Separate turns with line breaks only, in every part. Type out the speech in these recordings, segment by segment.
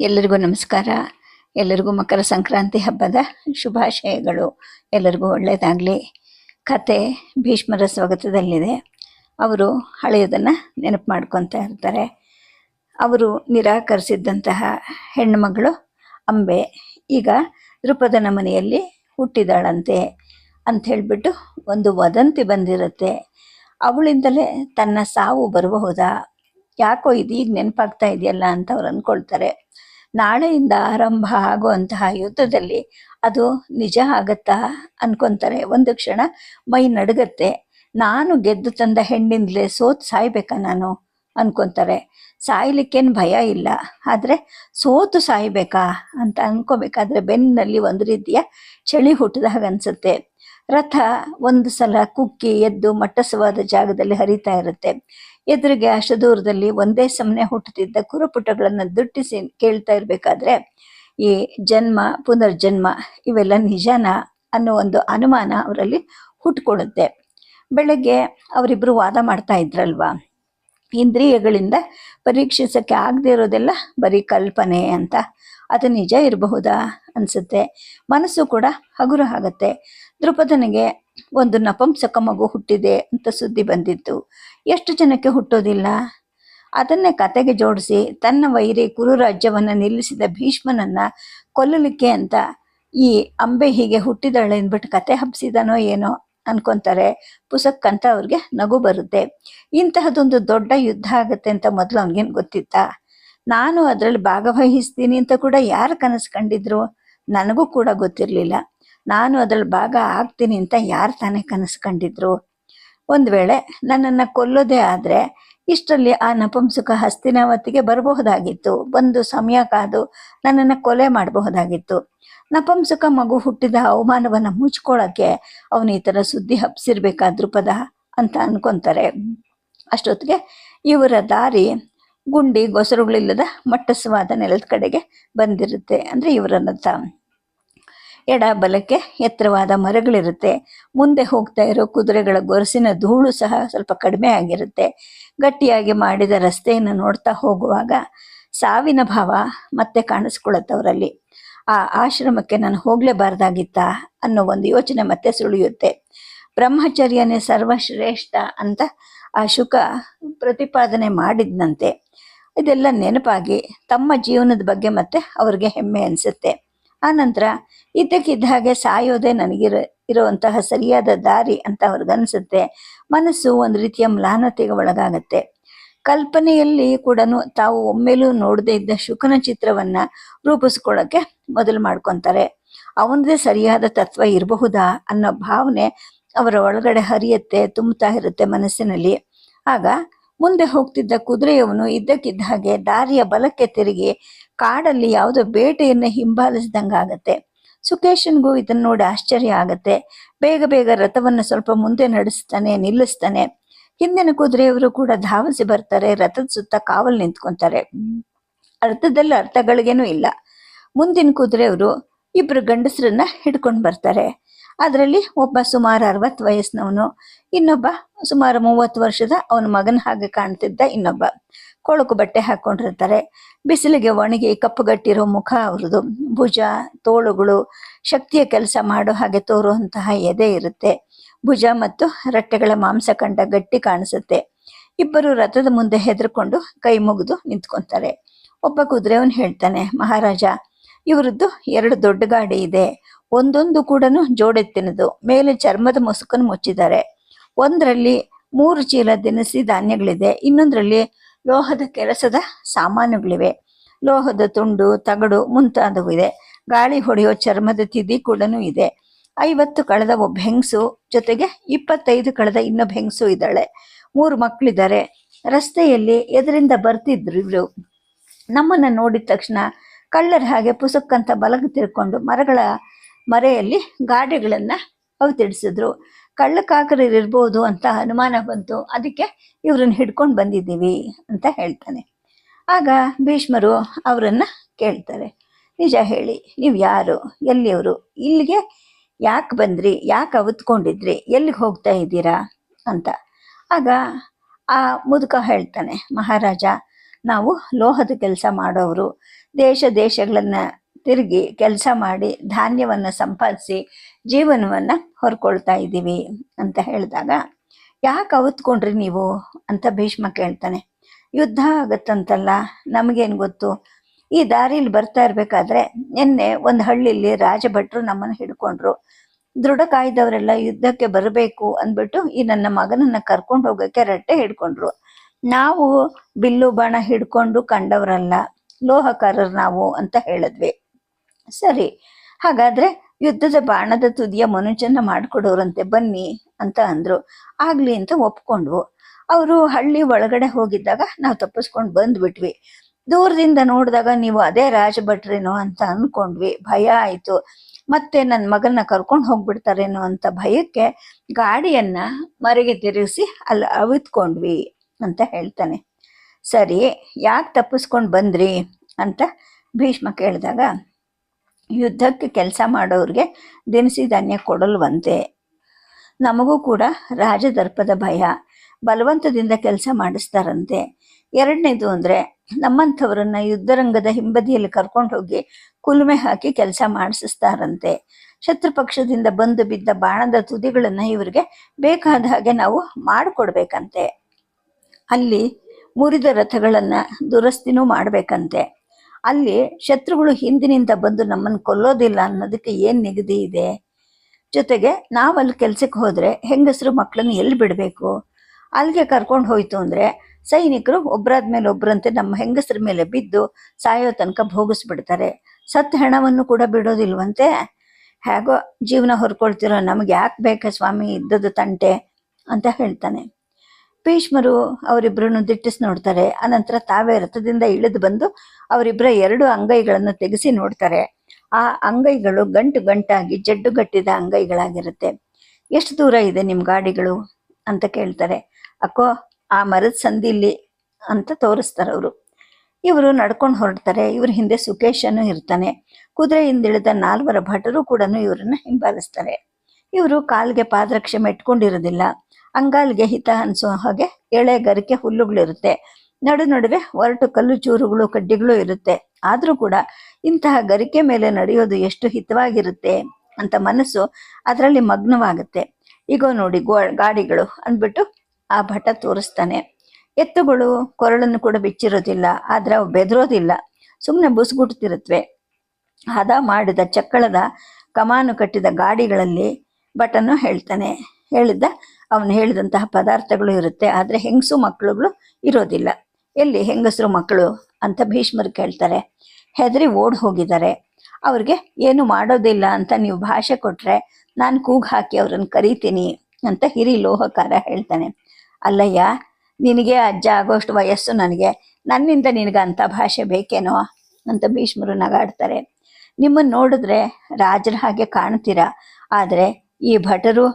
ಎಲ್ಲರಿಗೂ ನಮಸ್ಕಾರ. ಎಲ್ಲರಿಗೂ ಮಕರ ಸಂಕ್ರಾಂತಿ ಹಬ್ಬದ ಶುಭಾಶಯಗಳು. ಎಲ್ಲರಿಗೂ ಒಳ್ಳೆಯದಾಗಲಿ. ಕತೆ ಭೀಷ್ಮರ ಸ್ವಾಗತದಲ್ಲಿದೆ. ಅವರು ಹಳೆಯದನ್ನು ನೆನಪು ಮಾಡ್ಕೊತಾ ಇರ್ತಾರೆ. ಅವರು ನಿರಾಕರಿಸಿದ್ದಂತಹ ಹೆಣ್ಣುಮಗಳು ಅಂಬೆ. ಈಗ ದೃಪದನ ಮನೆಯಲ್ಲಿ ಹುಟ್ಟಿದಾಳಂತೆ ಅಂತ ಹೇಳಿಬಿಟ್ಟು ಒಂದು ವದಂತಿ ಬಂದಿರುತ್ತೆ. ಅವಳಿಂದಲೇ ತನ್ನ ಸಾವು ಬರಬಹುದಾ ಯಾಕೋ ಇದೀಗ ನೆನಪಾಗ್ತಾ ಇದೆಯಲ್ಲ ಅಂತ ಅವ್ರು ಅಂದ್ಕೊಳ್ತಾರೆ. ನಾಳೆಯಿಂದ ಆರಂಭ ಆಗುವಂತಹ ಯುದ್ಧದಲ್ಲಿ ಅದು ನಿಜ ಆಗತ್ತಾ ಅನ್ಕೊಂತಾರೆ ಒಂದು ಕ್ಷಣ ಮೈ ನಡುಗತ್ತೆ. ನಾನು ಗೆದ್ದು ತಂದ ಹೆಣ್ಣಿಂದಲೇ ಸೋತ್ ಸಾಯ್ಬೇಕಾ ನಾನು? ಅನ್ಕೊಂತಾರೆ. ಸಾಯ್ಲಿಕ್ಕೇನು ಭಯ ಇಲ್ಲ. ಆದರೆ ಸೋತು ಸಾಯ್ಬೇಕಾ ಅಂತ ಅನ್ಕೋಬೇಕಾದ್ರೆ ಬೆನ್ನಲ್ಲಿ ಒಂದು ರೀತಿಯ ಚಳಿ ಹುಟ್ಟಿದ ಹಾಗೆ ಅನ್ಸುತ್ತೆ. ರಥ ಒಂದು ಸಲ ಕುಕ್ಕಿ ಎದ್ದು ಮಟ್ಟಸವಾದ ಜಾಗದಲ್ಲಿ ಹರಿತಾ ಇರುತ್ತೆ. ಎದುರಿಗೆ ಅಷ್ಟು ದೂರದಲ್ಲಿ ಒಂದೇ ಸಮನೆ ಹುಟ್ಟುತ್ತಿದ್ದ ಕುರುಪುಟಗಳನ್ನು ದುಟ್ಟಿಸಿ ಕೇಳ್ತಾ ಇರಬೇಕಾದ್ರೆ, ಈ ಜನ್ಮ, ಪುನರ್ಜನ್ಮ ಇವೆಲ್ಲ ನಿಜಾನ ಅನ್ನೋ ಒಂದು ಅನುಮಾನ ಅವರಲ್ಲಿ ಹುಟ್ಕೊಡುತ್ತೆ ಬೆಳಗ್ಗೆ ಅವರಿಬ್ಬರು ವಾದ ಮಾಡ್ತಾ ಇದ್ರಲ್ವಾ? ಇಂದ್ರಿಯಗಳಿಂದ ಪರೀಕ್ಷಿಸೋಕ್ಕೆ ಆಗದೆ ಇರೋದೆಲ್ಲ ಬರೀ ಕಲ್ಪನೆ ಅಂತ. ಅದು ನಿಜ ಇರಬಹುದಾ ಅನ್ಸುತ್ತೆ. ಮನಸ್ಸು ಕೂಡ ಹಗುರ ಆಗುತ್ತೆ. ದೃಪದನಿಗೆ ಒಂದು ನಪಂಸಕ ಮಗು ಹುಟ್ಟಿದೆ ಅಂತ ಸುದ್ದಿ ಬಂದಿತ್ತು. ಎಷ್ಟು ಜನಕ್ಕೆ ಹುಟ್ಟೋದಿಲ್ಲ? ಅದನ್ನೇ ಕತೆಗೆ ಜೋಡಿಸಿ ತನ್ನ ವೈರಿ ಕುರು ರಾಜ್ಯವನ್ನು ನಿಲ್ಲಿಸಿದ ಭೀಷ್ಮನನ್ನ ಕೊಲ್ಲಲಿಕ್ಕೆ ಅಂತ ಈ ಅಂಬೆ ಹೀಗೆ ಹುಟ್ಟಿದಾಳೆ ಅಂದ್ಬಿಟ್ಟು ಕತೆ ಹಬ್ಬಿಸಿದನೋ ಏನೋ ಅನ್ಕೊಂತಾರೆ. ಪುಸಕ್ಕಂತ ಅವ್ರಿಗೆ ನಗು ಬರುತ್ತೆ. ಇಂತಹದೊಂದು ದೊಡ್ಡ ಯುದ್ಧ ಆಗುತ್ತೆ ಅಂತ ಮೊದಲು ಅವ್ನಿಗೇನು ಗೊತ್ತಿತ್ತಾ? ನಾನು ಅದರಲ್ಲಿ ಭಾಗವಹಿಸ್ತೀನಿ ಅಂತ ಕೂಡ ಯಾರು ಕನಸು ಕಂಡಿದ್ರು? ನನಗೂ ಕೂಡ ಗೊತ್ತಿರಲಿಲ್ಲ. ನಾನು ಅದ್ರಲ್ಲಿ ಭಾಗ ಆಗ್ತೀನಿ ಅಂತ ಯಾರು ತಾನೇ ಕನಸು ಕಂಡಿದ್ರು? ಒಂದು ವೇಳೆ ನನ್ನನ್ನು ಕೊಲ್ಲೋದೇ ಆದರೆ ಇಷ್ಟರಲ್ಲಿ ಆ ನಪುಂಸಕ ಹಸ್ತಿನಾವತಿಗೆ ಬರಬಹುದಾಗಿತ್ತು. ಬಂದು ಸಮಯ ಕಾದು ನನ್ನನ್ನು ಕೊಲೆ ಮಾಡಬಹುದಾಗಿತ್ತು. ನಪುಂಸಕ ಮಗು ಹುಟ್ಟಿದ ಅವಮಾನವನ್ನು ಮುಚ್ಕೊಳ್ಳೋಕ್ಕೆ ಅವನು ಈ ಥರ ಸುದ್ದಿ ಹಬ್ಸಿರ್ಬೇಕಾ ದೃಪದ ಅಂತ ಅನ್ಕೊಂತಾರೆ. ಅಷ್ಟೊತ್ತಿಗೆ ಇವರ ದಾರಿ ಗುಂಡಿ, ಗೊಸರುಗಳಿಲ್ಲದ ಮಟ್ಟಸವಾದ ನೆಲದ ಕಡೆಗೆ ಬಂದಿರುತ್ತೆ. ಅಂದರೆ ಇವರನ್ನು ರಥ ಎಡ ಬಲಕ್ಕೆ ಎತ್ತರವಾದ ಮರಗಳಿರುತ್ತೆ. ಮುಂದೆ ಹೋಗ್ತಾ ಇರೋ ಕುದುರೆಗಳ ಗೊರಸಿನ ಧೂಳು ಸಹ ಸ್ವಲ್ಪ ಕಡಿಮೆ ಆಗಿರುತ್ತೆ. ಗಟ್ಟಿಯಾಗಿ ಮಾಡಿದ ರಸ್ತೆಯನ್ನು ನೋಡ್ತಾ ಹೋಗುವಾಗ ಸಾವಿನ ಭಾವ ಮತ್ತೆ ಕಾಣಿಸ್ಕೊಳ್ಳುತ್ತವರಲ್ಲಿ. ಆ ಆಶ್ರಮಕ್ಕೆ ನಾನು ಹೋಗ್ಲೇಬಾರ್ದಾಗಿತ್ತಾ ಅನ್ನೋ ಒಂದು ಯೋಚನೆ ಮತ್ತೆ ಸುಳಿಯುತ್ತೆ. ಬ್ರಹ್ಮಚರ್ಯನೇ ಸರ್ವಶ್ರೇಷ್ಠ ಅಂತ ಆ ಶುಕ ಪ್ರತಿಪಾದನೆ ಮಾಡಿದ್ನಂತೆ. ಇದೆಲ್ಲ ನೆನಪಾಗಿ ತಮ್ಮ ಜೀವನದ ಬಗ್ಗೆ ಮತ್ತೆ ಅವ್ರಿಗೆ ಹೆಮ್ಮೆ ಅನಿಸುತ್ತೆ. ಆನಂತರ, ಇದ್ದಕ್ಕಿದ್ದ ಹಾಗೆ ಸಾಯೋದೇ ನನಗಿರ, ಇರುವಂತಹ ಸರಿಯಾದ ದಾರಿ ಅಂತ ಅವ್ರಿಗನ್ಸುತ್ತೆ. ಮನಸ್ಸು ಒಂದು ರೀತಿಯ ಮ್ಲಾನತೆಗೆ ಒಳಗಾಗತ್ತೆ. ಕಲ್ಪನೆಯಲ್ಲಿ ಕೂಡ ತಾವು ಒಮ್ಮೆಲೂ ನೋಡದೇ ಇದ್ದ ಶುಕನ ಚಿತ್ರವನ್ನ ರೂಪಿಸ್ಕೊಳ್ಳೋಕ್ಕೆ ಮೊದಲು ಮಾಡ್ಕೊತಾರೆ. ಅವನದೇ ಸರಿಯಾದ ತತ್ವ ಇರಬಹುದಾ ಅನ್ನೋ ಭಾವನೆ ಅವರ ಒಳಗಡೆ ಹರಿಯುತ್ತೆ, ತುಂಬುತ್ತಾ ಇರುತ್ತೆ ಮನಸ್ಸಿನಲ್ಲಿ. ಆಗ ಮುಂದೆ ಹೋಗ್ತಿದ್ದ ಕುದುರೆಯವನು ಇದ್ದಕ್ಕಿದ್ದ ಹಾಗೆ ದಾರಿಯ ಬಲಕ್ಕೆ ತಿರುಗಿ ಕಾಡಲ್ಲಿ ಯಾವುದೋ ಬೇಟೆಯನ್ನ ಹಿಂಬಾಲಿಸಿದಂಗಾಗತ್ತೆ. ಸುಕೇಶನ್ಗೂ ಇದನ್ನು ನೋಡಿ ಆಶ್ಚರ್ಯ ಆಗತ್ತೆ. ಬೇಗ ಬೇಗ ರಥವನ್ನು ಸ್ವಲ್ಪ ಮುಂದೆ ನಡೆಸ್ತಾನೆ, ನಿಲ್ಲಿಸ್ತಾನೆ. ಹಿಂದಿನ ಕುದುರೆಯವರು ಕೂಡ ಧಾವಿಸಿ ಬರ್ತಾರೆ, ರಥದ ಸುತ್ತ ಕಾವಲು ನಿಂತ್ಕೊಂತಾರೆ. ಅರ್ಥದಲ್ಲಿ ಅರ್ಥಗಳಿಗೇನು ಇಲ್ಲ. ಮುಂದಿನ ಕುದುರೆಯವರು ಇಬ್ರು ಗಂಡಸರನ್ನ ಹಿಡ್ಕೊಂಡು ಬರ್ತಾರೆ. ಅದರಲ್ಲಿ ಒಬ್ಬ ಸುಮಾರು ಅರವತ್ತು ವಯಸ್ಸಿನವನು ಇನ್ನೊಬ್ಬ ಸುಮಾರು ಮೂವತ್ತು ವರ್ಷದ ಅವನ ಮಗನ ಹಾಗೆ ಕಾಣ್ತಿದ್ದ ಇನ್ನೊಬ್ಬ. ಕೊಳಕು ಬಟ್ಟೆ ಹಾಕೊಂಡಿರ್ತಾರೆ ಬಿಸಿಲಿಗೆ ಒಣಗಿ ಕಪ್ಪುಗಟ್ಟಿರೋ ಮುಖ ಅವ್ರದ್ದು. ಭುಜ, ತೋಳುಗಳು, ಶಕ್ತಿಯ ಕೆಲಸ ಮಾಡೋ ಹಾಗೆ ತೋರುವಂತಹ ಎದೆ ಇರುತ್ತೆ. ಭುಜ ಮತ್ತು ರಟ್ಟೆಗಳ ಮಾಂಸ ಕಂಡ ಗಟ್ಟಿ ಕಾಣಿಸುತ್ತೆ. ಇಬ್ಬರು ರಥದ ಮುಂದೆ ಹೆದರ್ಕೊಂಡು ಕೈ ಮುಗಿದು ನಿಂತ್ಕೊಂತಾರೆ. ಒಬ್ಬ ಕುದುರೆವನು ಹೇಳ್ತಾನೆ, ಮಹಾರಾಜ, ಇವರದ್ದು ಎರಡು ದೊಡ್ಡ ಗಾಡಿ ಇದೆ. ಒಂದೊಂದು ಕೂಡ ಜೋಡೆತ್ತಿನದು. ಮೇಲೆ ಚರ್ಮದ ಮುಸುಕನ್ನು ಮುಚ್ಚಿದ್ದಾರೆ. ಒಂದರಲ್ಲಿ ಮೂರು ಚೀಲ ದಿನಸಿ ಧಾನ್ಯಗಳಿದೆ, ಇನ್ನೊಂದರಲ್ಲಿ ಲೋಹದ ಕೆಲಸದ ಸಾಮಾನುಗಳಿವೆ. ಲೋಹದ ತುಂಡು, ತಗಡು ಮುಂತಾದವು ಇದೆ. ಗಾಳಿ ಹೊಡೆಯೋ ಚರ್ಮದ ತಿದಿ ಕೂಡ ಇದೆ. ಐವತ್ತು ಕಳೆದ ಒಬ್ಬ ಹೆಂಗಸು ಜೊತೆಗೆ ಇಪ್ಪತ್ತೈದು ಕಳೆದ ಇನ್ನೊಬ್ಬ ಹೆಂಗಸು ಇದ್ದಾಳೆ. ಮೂರು ಮಕ್ಕಳಿದ್ದಾರೆ. ರಸ್ತೆಯಲ್ಲಿ ಎದರಿಂದ ಬರ್ತಿದ್ರು. ಇವರು ನಮ್ಮನ್ನು ನೋಡಿದ ತಕ್ಷಣ ಕಳ್ಳರ ಹಾಗೆ ಪುಸಕ್ಕಂತ ಬಲಗ ತಿರ್ಕೊಂಡು ಮರಗಳ ಮರೆಯಲ್ಲಿ ಗಾಡಿಗಳನ್ನ ಅವತಿಡಿಸಿದ್ರು ಕಳ್ಳಕಾಕರಿರ್ಬೋದು ಅಂತ ಅನುಮಾನ ಬಂತು. ಅದಕ್ಕೆ ಇವ್ರನ್ನ ಹಿಡ್ಕೊಂಡು ಬಂದಿದ್ದೀವಿ ಅಂತ ಹೇಳ್ತಾನೆ. ಆಗ ಭೀಷ್ಮರು ಅವರನ್ನ ಕೇಳ್ತಾರೆ. ನಿಜ ಹೇಳಿ, ನೀವು ಯಾರು? ಎಲ್ಲಿಯವರು? ಇಲ್ಲಿಗೆ ಯಾಕೆ ಬಂದ್ರಿ? ಯಾಕೆ ಅವತ್ಕೊಂಡಿದ್ರಿ? ಎಲ್ಲಿಗೆ ಹೋಗ್ತಾ ಇದ್ದೀರಾ? ಅಂತ. ಆಗ ಆ ಮುದುಕ ಹೇಳ್ತಾನೆ, ಮಹಾರಾಜ, ನಾವು ಲೋಹದ ಕೆಲಸ ಮಾಡೋರು ದೇಶ ದೇಶಗಳನ್ನ ತಿರುಗಿ ಕೆಲಸ ಮಾಡಿ ಧಾನ್ಯವನ್ನು ಸಂಪಾದಿಸಿ ಜೀವನವನ್ನು ಹೊರ್ಕೊಳ್ತಾ ಇದ್ದೀವಿ ಅಂತ ಹೇಳಿದಾಗ, ಯಾಕೆ ಅವತ್ಕೊಂಡ್ರಿ ನೀವು ಅಂತ ಭೀಷ್ಮ ಕೇಳ್ತಾನೆ. ಯುದ್ಧ ಆಗತ್ತಂತಲ್ಲ, ನಮಗೇನು ಗೊತ್ತು? ಈ ದಾರಿಲಿ ಬರ್ತಾ ಇರಬೇಕಾದ್ರೆ ನಿನ್ನೆ ಒಂದು ಹಳ್ಳಿಲಿ ರಾಜಭಟ್ರು ನಮ್ಮನ್ನು ಹಿಡ್ಕೊಂಡ್ರು. ದೃಢ ಕಾಯ್ದವರೆಲ್ಲ ಯುದ್ಧಕ್ಕೆ ಬರಬೇಕು ಅಂದ್ಬಿಟ್ಟು ಈ ನನ್ನ ಮಗನನ್ನು ಕರ್ಕೊಂಡು ಹೋಗೋಕ್ಕೆ ರಟ್ಟೆ ಹಿಡ್ಕೊಂಡ್ರು. ನಾವು ಬಿಲ್ಲು ಬಾಣ ಹಿಡ್ಕೊಂಡು ಕಂಡವರಲ್ಲ, ಲೋಹಕಾರರು ನಾವು ಅಂತ ಹೇಳಿದ್ವಿ. ಸರಿ, ಹಾಗಾದ್ರೆ ಯುದ್ಧದ ಬಾಣದ ತುದಿಯ ಮನುಜನ್ನ ಮಾಡ್ಕೊಡೋರಂತೆ ಬನ್ನಿ ಅಂತ ಅಂದ್ರು. ಆಗ್ಲಿ ಅಂತ ಒಪ್ಕೊಂಡ್ವು. ಅವರು ಹಳ್ಳಿ ಒಳಗಡೆ ಹೋಗಿದ್ದಾಗ ನಾವು ತಪ್ಪಿಸ್ಕೊಂಡು ಬಂದ್ಬಿಟ್ವಿ. ದೂರದಿಂದ ನೋಡಿದಾಗ ನೀವು ಅದೇ ರಾಜಭಟ್ರೇನೋ ಅಂತ ಅನ್ಕೊಂಡ್ವಿ. ಭಯ ಆಯ್ತು. ಮತ್ತೆ ನನ್ನ ಮಗನ ಕರ್ಕೊಂಡು ಹೋಗ್ಬಿಡ್ತಾರೇನೋ ಅಂತ ಭಯಕ್ಕೆ ಗಾಡಿಯನ್ನ ಮರೆಗೆ ತಿರುಗಿಸಿ ಅಲ್ಲಿ ಅವಿತ್ಕೊಂಡ್ವಿ ಅಂತ ಹೇಳ್ತಾನೆ. ಸರಿ, ಯಾಕೆ ತಪ್ಪಿಸ್ಕೊಂಡು ಬಂದ್ರಿ? ಅಂತ ಭೀಷ್ಮ ಕೇಳಿದಾಗ ಯುದ್ಧಕ್ಕೆ ಕೆಲಸ ಮಾಡೋರಿಗೆ ದಿನಸಿ ಧಾನ್ಯ ಕೊಡಲ್ವಂತೆ. ನಮಗೂ ಕೂಡ ರಾಜದರ್ಪದ ಭಯ. ಬಲವಂತದಿಂದ ಕೆಲಸ ಮಾಡಿಸ್ತಾರಂತೆ. ಎರಡನೇದು ಅಂದರೆ ನಮ್ಮಂಥವ್ರನ್ನ ಯುದ್ಧರಂಗದ ಹಿಂಬದಿಯಲ್ಲಿ ಕರ್ಕೊಂಡು ಹೋಗಿ ಕುಲುಮೆ ಹಾಕಿ ಕೆಲಸ ಮಾಡಿಸ್ತಾರಂತೆ. ಶತ್ರುಪಕ್ಷದಿಂದ ಬಂದು ಬಿದ್ದ ಬಾಣದ ತುದಿಗಳನ್ನು ಇವರಿಗೆ ಬೇಕಾದ ಹಾಗೆ ನಾವು ಮಾಡಿಕೊಡ್ಬೇಕಂತೆ. ಅಲ್ಲಿ ಮುರಿದ ರಥಗಳನ್ನು ದುರಸ್ತಿನೂ ಮಾಡ್ಬೇಕಂತೆ. ಅಲ್ಲಿ ಶತ್ರುಗಳು ಹಿಂದಿನಿಂದ ಬಂದು ನಮ್ಮನ್ನು ಕೊಲ್ಲೋದಿಲ್ಲ ಅನ್ನೋದಕ್ಕೆ ಏನು ನಿಗದಿ ಇದೆ? ಜೊತೆಗೆ ನಾವಲ್ಲಿ ಕೆಲಸಕ್ಕೆ ಹೋದರೆ ಹೆಂಗಸರು ಮಕ್ಕಳನ್ನು ಎಲ್ಲಿ ಬಿಡಬೇಕು? ಅಲ್ಲಿಗೆ ಕರ್ಕೊಂಡು ಹೋಯಿತು ಅಂದರೆ ಸೈನಿಕರು ಒಬ್ಬರಾದ ಮೇಲೆ ಒಬ್ಬರಂತೆ ನಮ್ಮ ಹೆಂಗಸರ ಮೇಲೆ ಬಿದ್ದು ಸಾಯೋ ತನಕ ಭೋಗಿಸ್ಬಿಡ್ತಾರೆ. ಸತ್ತ ಹೆಣವನ್ನು ಕೂಡ ಬಿಡೋದಿಲ್ವಂತೆ? ಹೇಗೋ ಜೀವನ ಹೊರ್ಕೊಳ್ತಿರೋ ನಮಗೆ ಯಾಕೆ ಬೇಕಾ ಸ್ವಾಮಿ ಇದ್ದದ್ದು ತಂಟೆ ಅಂತ ಹೇಳ್ತಾನೆ. ಭೀಷ್ಮರು ಅವರಿಬ್ಬರನ್ನು ದಿಟ್ಟಿಸಿ ನೋಡ್ತಾರೆ. ಅನಂತರ ತಾವೇ ರಥದಿಂದ ಇಳಿದು ಬಂದು ಅವರಿಬ್ಬರ ಎರಡು ಅಂಗೈಗಳನ್ನು ತೆಗೆಸಿ ನೋಡ್ತಾರೆ. ಆ ಅಂಗೈಗಳು ಗಂಟು ಗಂಟಾಗಿ ಜಡ್ಡುಗಟ್ಟಿದ ಅಂಗೈಗಳಾಗಿರುತ್ತೆ. ಎಷ್ಟು ದೂರ ಇದೆ ನಿಮ್ ಗಾಡಿಗಳು? ಅಂತ ಕೇಳ್ತಾರೆ. ಅಕ್ಕೋ, ಆ ಮರದ ಸಂದಿಲಿ ಅಂತ ತೋರಿಸ್ತಾರೆ ಅವರು. ಇವರು ನಡ್ಕೊಂಡು ಹೊರಡ್ತಾರೆ. ಇವ್ರ ಹಿಂದೆ ಸುಕೇಶನು ಇರ್ತಾನೆ. ಕುದುರೆಯಿಂದ ಇಳಿದ ನಾಲ್ವರ ಭಟರು ಕೂಡ ಇವರನ್ನ ಹಿಂಬಾಲಿಸ್ತಾರೆ. ಇವರು ಕಾಲ್ಗೆ ಪಾದರಕ್ಷೆ ಮೆಟ್ಕೊಂಡಿರೋದಿಲ್ಲ ಅಂಗಾಲ್ಗೆ ಹಿತ ಅನಿಸೋ ಹಾಗೆ ಎಳೆ, ಗರಿಕೆ ಹುಲ್ಲುಗಳಿರುತ್ತೆ ನಡು ನಡುವೆ ಒರಟು, ಕಲ್ಲು, ಚೂರುಗಳು, ಕಡ್ಡಿಗಳು ಇರುತ್ತೆ. ಆದರೂ ಕೂಡ ಇಂತಹ ಗರಿಕೆ ಮೇಲೆ ನಡೆಯೋದು ಎಷ್ಟು ಹಿತವಾಗಿರುತ್ತೆ ಅಂತ ಮನಸ್ಸು ಅದರಲ್ಲಿ ಮಗ್ನವಾಗುತ್ತೆ. ಈಗ ನೋಡಿ ಗೋ, ಗಾಡಿಗಳು ಅಂದ್ಬಿಟ್ಟು ಆ ಭಟ ತೋರಿಸ್ತಾನೆ. ಎತ್ತುಗಳು ಕೊರಳನ್ನು ಕೂಡ ಬಿಚ್ಚಿರೋದಿಲ್ಲ, ಆದರೆ ಅವು ಬೆದರೋದಿಲ್ಲ. ಸುಮ್ಮನೆ ಬುಸುಗುಟ್ತಿರುತ್ತವೆ ಹದ ಮಾಡಿದ ಚಕ್ಕಳದ ಕಮಾನು ಕಟ್ಟಿದ ಗಾಡಿಗಳಲ್ಲಿ ಭಟನು ಹೇಳ್ತಾನೆ. ಹೇಳಿದ್ದ ಅವನು ಹೇಳಿದಂತಹ ಪದಾರ್ಥಗಳು ಇರುತ್ತೆ. ಆದರೆ ಹೆಂಗಸು ಮಕ್ಕಳುಗಳು ಇರೋದಿಲ್ಲ. ಎಲ್ಲಿ ಹೆಂಗಸರು ಮಕ್ಕಳು ಅಂತ ಭೀಷ್ಮರು ಕೇಳ್ತಾರೆ. ಹೆದರಿ ಓಡ್ ಹೋಗಿದ್ದಾರೆ. ಅವ್ರಿಗೆ ಏನು ಮಾಡೋದಿಲ್ಲ ಅಂತ ನೀವು ಭಾಷೆ ಕೊಟ್ರೆ ನಾನು ಕೂಗ್ ಹಾಕಿ ಅವ್ರನ್ನ ಕರೀತೀನಿ ಅಂತ ಹಿರಿ ಲೋಹಕಾರ ಹೇಳ್ತಾನೆ. ಅಲ್ಲಯ್ಯ, ನಿನಗೆ ಅಜ್ಜ ಆಗೋಷ್ಟು ವಯಸ್ಸು ನನಗೆ. ನನ್ನಿಂದ ನಿನಗೆ ಅಂಥ ಭಾಷೆ ಬೇಕೇನೋ ಅಂತ ಭೀಷ್ಮರು ನಗಾಡ್ತಾರೆ. ನಿಮ್ಮನ್ನು ನೋಡಿದ್ರೆ ರಾಜರ ಹಾಗೆ ಕಾಣ್ತೀರಾ? ಆದರೆ ಈ ಭಟರು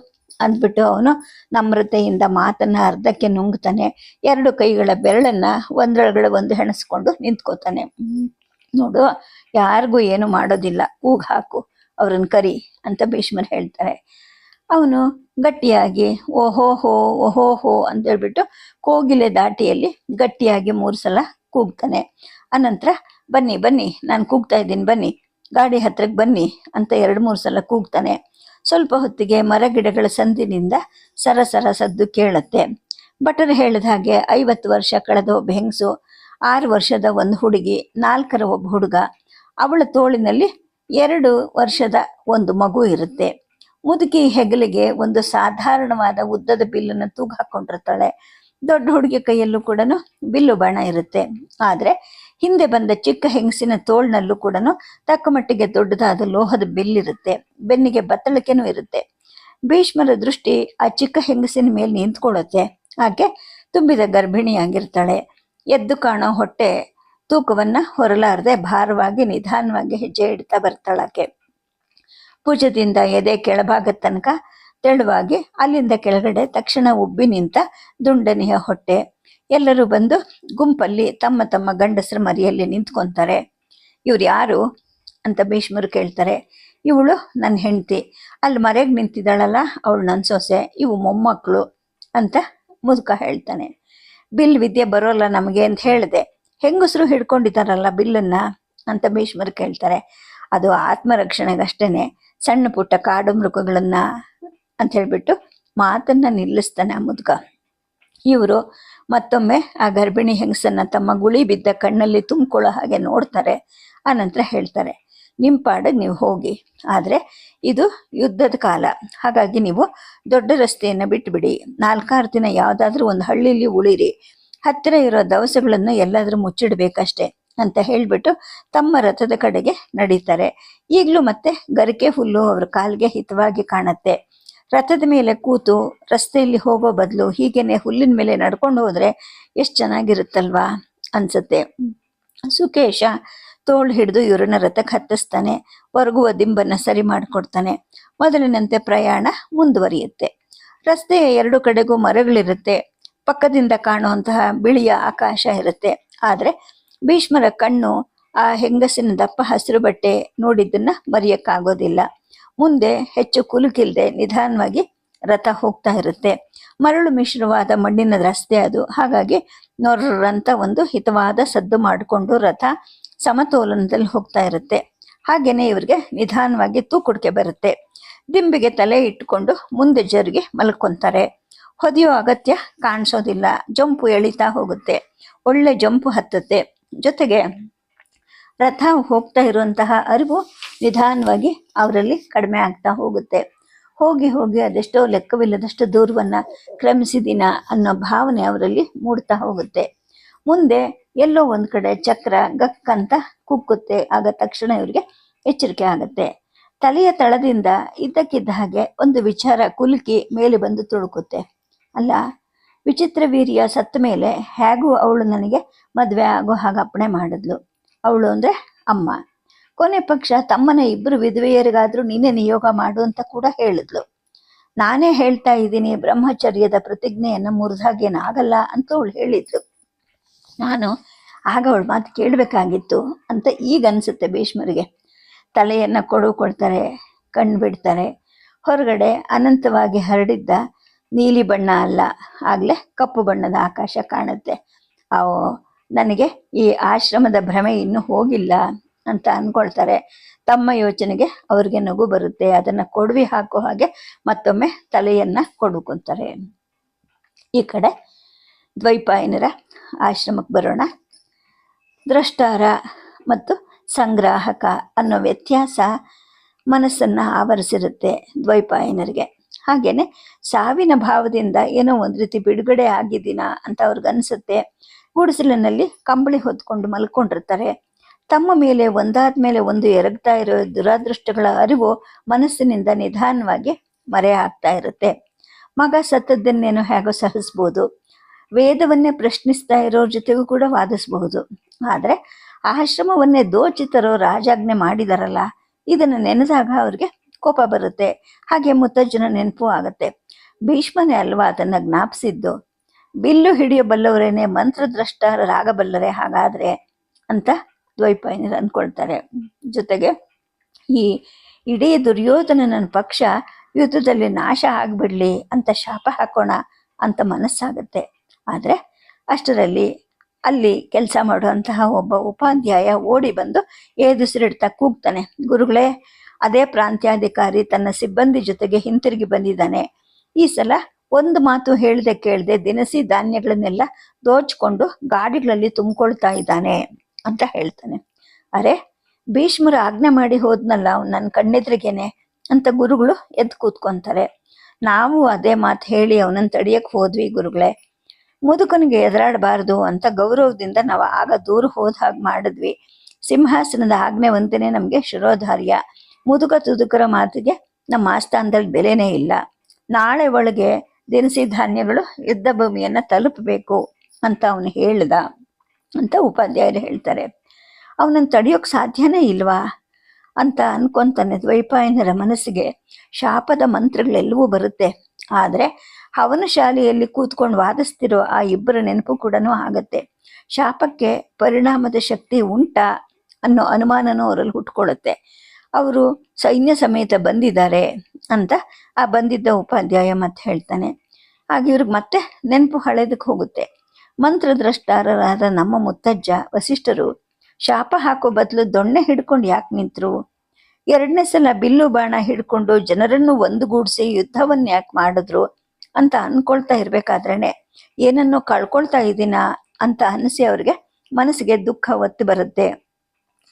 ಅಂದ್ಬಿಟ್ಟು ಅವನು ನಮ್ರತೆಯಿಂದ ಮಾತನ್ನ ಅರ್ಧಕ್ಕೆ ನುಂಗ್ತಾನೆ. ಎರಡು ಕೈಗಳ ಬೆರಳನ್ನ ಒಂದರೊಳಗಡೆ ಒಂದು ಹೆಣಸ್ಕೊಂಡು ನಿಂತ್ಕೋತಾನೆ. ನೋಡು, ಯಾರಿಗೂ ಏನು ಮಾಡೋದಿಲ್ಲ. ಕೂಗ್ ಹಾಕು, ಅವ್ರನ್ನ ಕರಿ ಅಂತ ಭೀಷ್ಮರು ಹೇಳ್ತಾರೆ. ಅವನು ಗಟ್ಟಿಯಾಗಿ ಓಹೋಹೋ ಓಹೋಹೋ ಅಂತ ಹೇಳ್ಬಿಟ್ಟು ಕೋಗಿಲೆ ದಾಟಿಯಲ್ಲಿ ಗಟ್ಟಿಯಾಗಿ ಮೂರು ಸಲ ಕೂಗ್ತಾನೆ. ಅನಂತರ, ಬನ್ನಿ ಬನ್ನಿ, ನಾನು ಕೂಗ್ತಾ ಇದ್ದೀನಿ, ಬನ್ನಿ, ಗಾಡಿ ಹತ್ರಕ್ಕೆ ಬನ್ನಿ ಅಂತ ಎರಡು ಮೂರು ಸಲ ಕೂಗ್ತಾನೆ. ಸ್ವಲ್ಪ ಹೊತ್ತಿಗೆ ಮರಗಿಡಗಳ ಸಂದಿನಿಂದ ಸರಸರ ಸದ್ದು ಕೇಳುತ್ತೆ. ಭಟರು ಹೇಳಿದ ಹಾಗೆ ಐವತ್ತು ವರ್ಷ ಕಳೆದ ಒಬ್ಬ ಹೆಂಗಸು ಆರು ವರ್ಷದ ಒಂದು ಹುಡುಗಿ, ನಾಲ್ಕರ ಒಬ್ಬ ಹುಡುಗ. ಅವಳ ತೋಳಿನಲ್ಲಿ ಎರಡು ವರ್ಷದ ಒಂದು ಮಗು ಇರುತ್ತೆ. ಮುದುಕಿ ಹೆಗಲಿಗೆ ಒಂದು ಸಾಧಾರಣವಾದ ಉದ್ದದ ಬಿಲ್ಲನ್ನು ತೂಗು ಹಾಕೊಂಡಿರ್ತಾಳೆ ದೊಡ್ಡ ಹುಡುಗಿ ಕೈಯಲ್ಲೂ ಕೂಡ ಬಿಲ್ಲು ಬಾಣ ಇರುತ್ತೆ. ಆದ್ರೆ ಹಿಂದೆ ಬಂದ ಚಿಕ್ಕ ಹೆಂಗಸಿನ ತೋಳ್ನಲ್ಲೂ ಕೂಡ ತಕ್ಕ ಮಟ್ಟಿಗೆ ದೊಡ್ಡದಾದ ಲೋಹದ ಬಿಲ್ಲಿರುತ್ತೆ, ಬೆನ್ನಿಗೆ ಬತ್ತಳಿಕೆನೂ ಇರುತ್ತೆ. ಭೀಷ್ಮರ ದೃಷ್ಟಿ ಆ ಚಿಕ್ಕ ಹೆಂಗಸಿನ ಮೇಲೆ ನಿಂತ್ಕೊಳ್ಳುತ್ತೆ. ಆಕೆ ತುಂಬಿದ ಗರ್ಭಿಣಿಯಾಗಿರ್ತಾಳೆ. ಎದ್ದು ಕಾಣೋ ಹೊಟ್ಟೆ ತೂಕವನ್ನ ಹೊರಲಾರದೆ ಭಾರವಾಗಿ ನಿಧಾನವಾಗಿ ಹೆಜ್ಜೆ ಇಡ್ತಾ ಬರ್ತಾಳಾಕೆ ಪೂಜದಿಂದ ಎದೆ ಕೆಳಭಾಗದ ತನಕ ತೆಳುವಾಗಿ ಅಲ್ಲಿಂದ ಕೆಳಗಡೆ ತಕ್ಷಣ ಉಬ್ಬಿ ನಿಂತ ದುಂಡನೆಯ ಹೊಟ್ಟೆ. ಎಲ್ಲರೂ ಬಂದು ಗುಂಪಲ್ಲಿ ತಮ್ಮ ತಮ್ಮ ಗಂಡಸರ ಮರಿಯಲ್ಲಿ ನಿಂತ್ಕೊಂತಾರೆ. ಇವ್ರು ಯಾರು ಅಂತ ಭೀಷ್ಮರು ಕೇಳ್ತಾರೆ. ಇವಳು ನನ್ನ ಹೆಂಡತಿ. ಅಲ್ಲಿ ಮರೆಗೆ ನಿಂತಿದ್ದಾಳಲ್ಲ, ಅವಳು ನನ್ನ ಸೊಸೆ, ಇವು ಮೊಮ್ಮಕ್ಕಳು ಅಂತ ಮುದುಕ ಹೇಳ್ತಾನೆ. ಬಿಲ್ ವಿದ್ಯೆ ಬರೋಲ್ಲ ನಮಗೆ ಅಂತ ಹೇಳಿದೆ. ಹೆಂಗಸರು ಹಿಡ್ಕೊಂಡಿದ್ದಾರಲ್ಲ ಬಿಲ್ಲನ್ನು ಅಂತ ಭೀಷ್ಮರು ಕೇಳ್ತಾರೆ. ಅದು ಆತ್ಮರಕ್ಷಣೆಗಷ್ಟೇ ಸಣ್ಣ ಪುಟ್ಟ ಕಾಡು ಮೃಗಗಳನ್ನು ಅಂತ ಹೇಳ್ಬಿಟ್ಟು ಮಾತನ್ನು ನಿಲ್ಲಿಸ್ತಾನೆ ಆ ಮುದುಕ. ಇವರು ಮತ್ತೊಮ್ಮೆ ಆ ಗರ್ಭಿಣಿ ಹೆಂಗಸನ್ನ ತಮ್ಮ ಗುಳಿ ಬಿದ್ದ ಕಣ್ಣಲ್ಲಿ ತುಂಬಿಕೊಳ್ಳೋ ಹಾಗೆ ನೋಡ್ತಾರೆ. ಆನಂತರ ಹೇಳ್ತಾರೆ ನಿಮ್ಮ ಪಾಡಿಗೆ ನೀವು ಹೋಗಿ, ಆದರೆ ಇದು ಯುದ್ಧದ ಕಾಲ. ಹಾಗಾಗಿ ನೀವು ದೊಡ್ಡ ರಸ್ತೆಯನ್ನು ಬಿಟ್ಟುಬಿಡಿ ನಾಲ್ಕಾರು ದಿನ ಯಾವುದಾದ್ರೂ ಒಂದು ಹಳ್ಳಿಲಿ ಉಳಿರಿ. ಹತ್ತಿರ ಇರೋ ದವಸಗಳನ್ನು ಎಲ್ಲಾದರೂ ಮುಚ್ಚಿಡಬೇಕಷ್ಟೇ, ಅಂತ ಹೇಳಿಬಿಟ್ಟು ತಮ್ಮ ರಥದ ಕಡೆಗೆ ನಡೀತಾರೆ. ಈಗಲೂ ಮತ್ತೆ ಗರಿಕೆ ಹುಲ್ಲು ಅವ್ರ ಕಾಲಿಗೆ ಹಿತವಾಗಿ ಕಾಣತ್ತೆ. ರಥದ ಮೇಲೆ ಕೂತು ರಸ್ತೆಯಲ್ಲಿ ಹೋಗೋ ಬದಲು ಹೀಗೇನೆ ಹುಲ್ಲಿನ ಮೇಲೆ ನಡ್ಕೊಂಡು ಹೋದ್ರೆ ಎಷ್ಟು ಚೆನ್ನಾಗಿರುತ್ತಲ್ವಾ ಅನ್ಸುತ್ತೆ. ಸುಕೇಶ ತೋಳು ಹಿಡಿದು ಇವರನ್ನ ರಥಕ್ಕೆ ಹತ್ತಿಸ್ತಾನೆ ಹೊರಗುವ ದಿಂಬನ್ನ ಸರಿ ಮಾಡಿಕೊಡ್ತಾನೆ. ಮೊದಲಿನಂತೆ ಪ್ರಯಾಣ ಮುಂದುವರಿಯುತ್ತೆ. ರಸ್ತೆಯ ಎರಡು ಕಡೆಗೂ ಮರಗಳಿರುತ್ತೆ, ಪಕ್ಕದಿಂದ ಕಾಣುವಂತಹ ಬಿಳಿಯ ಆಕಾಶ ಇರುತ್ತೆ. ಆದ್ರೆ ಭೀಷ್ಮರ ಕಣ್ಣು ಆ ಹೆಂಗಸಿನ ದಪ್ಪ ಹಸಿರು ಬಟ್ಟೆ ನೋಡಿದ್ದನ್ನ ಮರೆಯಕ್ಕಾಗೋದಿಲ್ಲ. ಮುಂದೆ ಹೆಚ್ಚು ಕುಲುಕಿಲ್ಲದೆ ನಿಧಾನವಾಗಿ ರಥ ಹೋಗ್ತಾ ಇರುತ್ತೆ. ಮರಳು ಮಿಶ್ರವಾದ ಮಣ್ಣಿನ ರಸ್ತೆ ಅದು. ಹಾಗಾಗಿ ನೊರ್ರಂತ ಒಂದು ಹಿತವಾದ ಸದ್ದು ಮಾಡಿಕೊಂಡು ರಥ ಸಮತೋಲನದಲ್ಲಿ ಹೋಗ್ತಾ ಇರುತ್ತೆ. ಹಾಗೆಯೇ ಇವ್ರಿಗೆ ನಿಧಾನವಾಗಿ ತೂಕುಡಿಕೆ ಬರುತ್ತೆ. ದಿಂಬಿಗೆ ತಲೆ ಇಟ್ಟುಕೊಂಡು ಮುಂದೆ ಜರುಗಿ ಮಲ್ಕೊಂತಾರೆ. ಹೊದೆಯೋ ಅಗತ್ಯ ಕಾಣಿಸೋದಿಲ್ಲ. ಜಂಪು ಎಳಿತಾ ಹೋಗುತ್ತೆ. ಒಳ್ಳೆ ಜಂಪು ಹತ್ತುತ್ತೆ. ಜೊತೆಗೆ ರಥ ಹೋಗ್ತಾ ಇರುವಂತಹ ಅರಿವು ನಿಧಾನವಾಗಿ ಅವರಲ್ಲಿ ಕಡಿಮೆ ಆಗ್ತಾ ಹೋಗುತ್ತೆ. ಹೋಗಿ ಹೋಗಿ ಅದೆಷ್ಟೋ ಲೆಕ್ಕವಿಲ್ಲದಷ್ಟು ದೂರವನ್ನ ಕ್ರಮಿಸಿದಿನ ಅನ್ನೋ ಭಾವನೆ ಅವರಲ್ಲಿ ಮೂಡ್ತಾ ಹೋಗುತ್ತೆ. ಮುಂದೆ ಎಲ್ಲೋ ಒಂದು ಕಡೆ ಚಕ್ರ, ಗಕ್ ಅಂತ ಕುಕ್ಕುತ್ತೆ. ಆಗ ತಕ್ಷಣ ಇವರಿಗೆ ಎಚ್ಚರಿಕೆ ಆಗುತ್ತೆ. ತಲೆಯ ತಳದಿಂದ ಇದ್ದಕ್ಕಿದ್ದ ಹಾಗೆ ಒಂದು ವಿಚಾರ ಕುಲುಕಿ ಮೇಲೆ ಬಂದು ತುಳುಕುತ್ತೆ. ಅಲ್ಲ, ವಿಚಿತ್ರ ವೀರ್ಯ ಸತ್ತ ಮೇಲೆ ಹೇಗೂ ಅವಳು ನನಗೆ ಮದುವೆ ಆಗೋ ಹಾಗೆ ಅಪ್ಪಣೆ ಮಾಡಿದ್ಲು. ಅವಳು ಅಂದರೆ ಅಮ್ಮ. ಕೊನೆ ಪಕ್ಷ ತಮ್ಮನ ಇಬ್ಬರು ವಿಧವೆಯರಿಗಾದರೂ ನೀನೇ ನಿಯೋಗ ಮಾಡು ಅಂತ ಕೂಡ ಹೇಳಿದ್ಲು. ನಾನೇ ಹೇಳ್ತಾ ಇದ್ದೀನಿ ಬ್ರಹ್ಮಚರ್ಯದ ಪ್ರತಿಜ್ಞೆಯನ್ನು ಮುರಿದಾಗೇನಾಗಲ್ಲ ಅಂತ ಅವಳು ಹೇಳಿದ್ಲು. ನಾನು, ಆಗ ಅವಳ ಮಾತು ಕೇಳಬೇಕಾಗಿತ್ತು ಅಂತ ಈಗ ಅನ್ಸುತ್ತೆ ಭೀಷ್ಮರಿಗೆ. ತಲೆಯನ್ನ ಕೊಡು ಕೊಡ್ತಾರೆ ಕಣ್ಣು ಬಿಡ್ತಾರೆ. ಹೊರಗಡೆ ಅನಂತವಾಗಿ ಹರಡಿದ್ದ ನೀಲಿ ಬಣ್ಣ ಅಲ್ಲ, ಆಗ್ಲೇ ಕಪ್ಪು ಬಣ್ಣದ ಆಕಾಶ ಕಾಣುತ್ತೆ. ಅವು ನನಗೆ ಈ ಆಶ್ರಮದ ಭ್ರಮೆ ಇನ್ನೂ ಹೋಗಿಲ್ಲ ಅಂತ ಅನ್ಕೊಳ್ತಾರೆ. ತಮ್ಮ ಯೋಚನೆಗೆ ಅವ್ರಿಗೆ ನಗು ಬರುತ್ತೆ. ಅದನ್ನ ಕೊಡವಿ ಹಾಕೋ ಹಾಗೆ ಮತ್ತೊಮ್ಮೆ ತಲೆಯನ್ನ ಕೊಡುಕೊಂತಾರೆ. ಈ ಕಡೆ ದ್ವೈಪಾಯನರ ಆಶ್ರಮಕ್ಕೆ ಬರೋಣ. ದ್ರಷ್ಟಾರ ಮತ್ತು ಸಂಗ್ರಾಹಕ ಅನ್ನೋ ವ್ಯತ್ಯಾಸ ಮನಸ್ಸನ್ನ ಆವರಿಸಿರುತ್ತೆ ದ್ವೈಪಾಯನರಿಗೆ. ಹಾಗೇನೆ ಸಾವಿನ ಭಾವದಿಂದ ಏನೋ ಒಂದು ರೀತಿ ಬಿಡುಗಡೆ ಆಗಿದ್ದೀನ ಅಂತ ಅವ್ರಿಗನ್ಸುತ್ತೆ ಗುಡಿಸಲಿನಲ್ಲಿ ಕಂಬಳಿ ಹೊತ್ಕೊಂಡು ಮಲ್ಕೊಂಡಿರ್ತಾರೆ. ತಮ್ಮ ಮೇಲೆ ಒಂದಾದ ಮೇಲೆ ಒಂದು ಎರಗ್ತಾ ಇರೋ ದುರಾದೃಷ್ಟಗಳ ಅರಿವು ಮನಸ್ಸಿನಿಂದ ನಿಧಾನವಾಗಿ ಮರೆ ಆಗ್ತಾ ಇರುತ್ತೆ. ಮಗ ಸತ್ತದ್ದನ್ನೇನೋ ಹೇಗೋ ಸಹಿಸ್ಬೋದು. ವೇದವನ್ನೇ ಪ್ರಶ್ನಿಸ್ತಾ ಇರೋರ ಜೊತೆಗೂ ಕೂಡ ವಾದಿಸಬಹುದು. ಆದರೆ ಆಶ್ರಮವನ್ನೇ ದೋಚಿತರೋ ರಾಜಾಜ್ಞೆ ಮಾಡಿದಾರಲ್ಲ, ಇದನ್ನು ನೆನೆದಾಗ ಅವ್ರಿಗೆ ಕೋಪ ಬರುತ್ತೆ. ಹಾಗೆ ಮುತ್ತಜ್ಜನ ನೆನಪು ಆಗುತ್ತೆ. ಭೀಷ್ಮನೇ ಅಲ್ವಾ ಅದನ್ನ ಜ್ಞಾಪಿಸಿದ್ದು? ಬಿಲ್ಲು ಹಿಡಿಯಬಲ್ಲವರೇನೆ ಮಂತ್ರದ್ರಷ್ಟರಾಗಬಲ್ಲರೆ ಹಾಗಾದ್ರೆ ಅಂತ ದ್ವೈಪಾಯನರು ಅಂದ್ಕೊಳ್ತಾರೆ. ಜೊತೆಗೆ ಈ ಇಡೀ ದುರ್ಯೋಧನನ ಪಕ್ಷ ಯುದ್ಧದಲ್ಲಿ ನಾಶ ಆಗಿಬಿಡಲಿ ಅಂತ ಶಾಪ ಹಾಕೋಣ ಅಂತ ಮನಸ್ಸಾಗುತ್ತೆ. ಆದ್ರೆ ಅಷ್ಟರಲ್ಲಿ ಅಲ್ಲಿ ಕೆಲಸ ಮಾಡುವಂತಹ ಒಬ್ಬ ಉಪಾಧ್ಯಾಯ ಓಡಿ ಬಂದು ಏದುಸಿರಿಡ್ತಾ ಕೂಗ್ತಾನೆ. ಗುರುಗಳೇ, ಅದೇ ಪ್ರಾಂತ್ಯಾಧಿಕಾರಿ ತನ್ನ ಸಿಬ್ಬಂದಿ ಜೊತೆಗೆ ಹಿಂತಿರುಗಿ ಬಂದಿದ್ದಾನೆ. ಈ ಸಲ ಒಂದು ಮಾತು ಹೇಳದೆ ಕೇಳದೆ ದಿನಸಿ ಧಾನ್ಯಗಳನ್ನೆಲ್ಲ ದೋಚ್ಕೊಂಡು ಗಾಡಿಗಳಲ್ಲಿ ತುಂಬಿಕೊಳ್ತಾ ಇದ್ದಾನೆ ಅಂತ ಹೇಳ್ತಾನೆ. ಅರೆ, ಭೀಷ್ಮರು ಆಜ್ಞೆ ಮಾಡಿ ಹೋದ್ನಲ್ಲ ನನ್ನ ಕಣ್ಣೆದ್ರಿಗೇನೆ ಅಂತ ಗುರುಗಳು ಎದ್ದು ಕೂತ್ಕೊಂತಾರೆ. ನಾವು ಅದೇ ಮಾತು ಹೇಳಿ ಅವನನ್ನು ತಡಿಯಕ್ ಹೋದ್ವಿ ಗುರುಗಳೇ. ಮುದುಕನಿಗೆ ಎದುರಾಡಬಾರ್ದು ಅಂತ ಗೌರವದಿಂದ ನಾವು ಆಗ ದೂರ ಹೋದ ಹಾಗೆ ಮಾಡಿದ್ವಿ. ಸಿಂಹಾಸನದ ಆಜ್ಞೆ ಒಂದೇನೆ ನಮಗೆ ಶಿರೋಧಾರ್ಯ. ಮುದುಕ ತುದುಕರ ಮಾತಿಗೆ ನಮ್ಮ ಆಸ್ಥಾನದಲ್ಲಿ ಬೆಲೆನೇ ಇಲ್ಲ. ನಾಳೆ ಒಳಗೆ ದಿನಸಿ ಧಾನ್ಯಗಳು ಯುದ್ಧ ಭೂಮಿಯನ್ನ ತಲುಪಬೇಕು ಅಂತ ಅವನು ಹೇಳ್ದ ಅಂತ ಉಪಾಧ್ಯಾಯರು ಹೇಳ್ತಾರೆ. ಅವನನ್ನು ತಡೆಯೋಕೆ ಸಾಧ್ಯನೇ ಇಲ್ವಾ ಅಂತ ಅನ್ಕೊಂತಾನೆ ದ್ವೈಪಾಯನರ ಮನಸ್ಸಿಗೆ ಶಾಪದ ಮಂತ್ರಗಳೆಲ್ಲವೂ ಬರುತ್ತೆ. ಆದರೆ ಅವನ ಶಾಲೆಯಲ್ಲಿ ಕೂತ್ಕೊಂಡು ವಾದಿಸ್ತಿರೋ ಆ ಇಬ್ಬರ ನೆನಪು ಕೂಡ ಆಗತ್ತೆ. ಶಾಪಕ್ಕೆ ಪರಿಣಾಮದ ಶಕ್ತಿ ಉಂಟಾ ಅನ್ನೋ ಅನುಮಾನನೂ ಅವರಲ್ಲಿ ಹುಟ್ಕೊಳ್ಳುತ್ತೆ ಅವರು ಸೈನ್ಯ ಸಮೇತ ಬಂದಿದ್ದಾರೆ ಅಂತ ಆ ಬಂದಿದ್ದ ಉಪಾಧ್ಯಾಯ ಮತ್ತೆ ಹೇಳ್ತಾನೆ. ಹಾಗೆ ಇವ್ರಿಗೆ ಮತ್ತೆ ನೆನಪು ಹಳೆದಕ್ಕೆ ಹೋಗುತ್ತೆ. ಮಂತ್ರದ್ರಷ್ಟಾರರಾದ ನಮ್ಮ ಮುತ್ತಜ್ಜ, ವಸಿಷ್ಠರು, ಶಾಪ ಹಾಕೋ ಬದಲು ದೊಣ್ಣೆ ಹಿಡ್ಕೊಂಡು ಯಾಕೆ ನಿಂತರು? ಎರಡನೇ ಸಲ ಬಿಲ್ಲು ಬಾಣ ಹಿಡ್ಕೊಂಡು ಜನರನ್ನು ಒಂದುಗೂಡಿಸಿ ಯುದ್ಧವನ್ನ ಯಾಕೆ ಮಾಡಿದ್ರು ಅಂತ ಅನ್ಕೊಳ್ತಾ ಇರ್ಬೇಕಾದ್ರೇನೆ ಏನನ್ನೋ ಕಳ್ಕೊಳ್ತಾ ಇದ್ದೀನ ಅಂತ ಅನಿಸಿ ಅವ್ರಿಗೆ ಮನಸ್ಸಿಗೆ ದುಃಖ ಒತ್ತಿ ಬರುತ್ತೆ.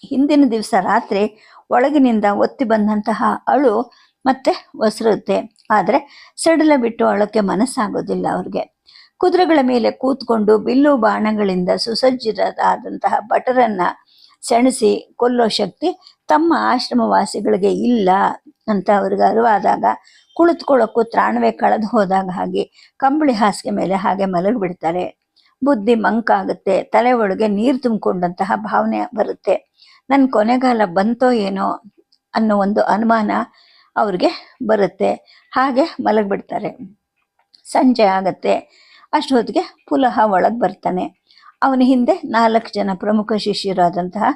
ಹಿಂದಿನ ದಿವಸ ರಾತ್ರಿ ಒಳಗಿನಿಂದ ಒತ್ತಿ ಬಂದಂತಹ ಅಳು ಮತ್ತೆ ಒಸರುತ್ತೆ. ಆದರೆ ಸಡಲ ಬಿಟ್ಟು ಅಳಕ್ಕೆ ಮನಸ್ಸಾಗೋದಿಲ್ಲ ಅವ್ರಿಗೆ. ಕುದುರೆಗಳ ಮೇಲೆ ಕೂತ್ಕೊಂಡು ಬಿಲ್ಲು ಬಾಣಗಳಿಂದ ಸುಸಜ್ಜಿತರಾದಂತಹ ಭಟರನ್ನ ಸೆಣಸಿ ಕೊಲ್ಲೋ ಶಕ್ತಿ ತಮ್ಮ ಆಶ್ರಮವಾಸಿಗಳಿಗೆ ಇಲ್ಲ ಅಂತ ಅವ್ರಿಗೆ ಅರಿವಾದಾಗ ಕುಳಿತುಕೊಳ್ಳೋಕ್ಕೂ ತ್ರಾಣವೇ ಕಳೆದು ಹೋದಾಗ ಹಾಗೆ ಕಂಬಳಿ ಹಾಸಿಗೆ ಮೇಲೆ ಹಾಗೆ ಮಲಗಿಬಿಡ್ತಾರೆ ಬುದ್ಧಿ ಮಂಕಾಗುತ್ತೆ ತಲೆ ಒಳಗೆ ನೀರು ತುಂಬಿಕೊಂಡಂತಹ ಭಾವನೆ ಬರುತ್ತೆ. ನನ್ನ ಕೊನೆಗಾಲ ಬಂತೋ ಏನೋ ಅನ್ನೋ ಒಂದು ಅನುಮಾನ ಅವ್ರಿಗೆ ಬರುತ್ತೆ. ಹಾಗೆ ಮಲಗಿಬಿಡ್ತಾರೆ. ಸಂಜೆ ಆಗತ್ತೆ. ಅಷ್ಟೊತ್ತಿಗೆ ಪುಲಹ ಒಳಗೆ ಬರ್ತಾನೆ. ಅವನ ಹಿಂದೆ ನಾಲ್ಕು ಜನ ಪ್ರಮುಖ ಶಿಷ್ಯರಾದಂತಹ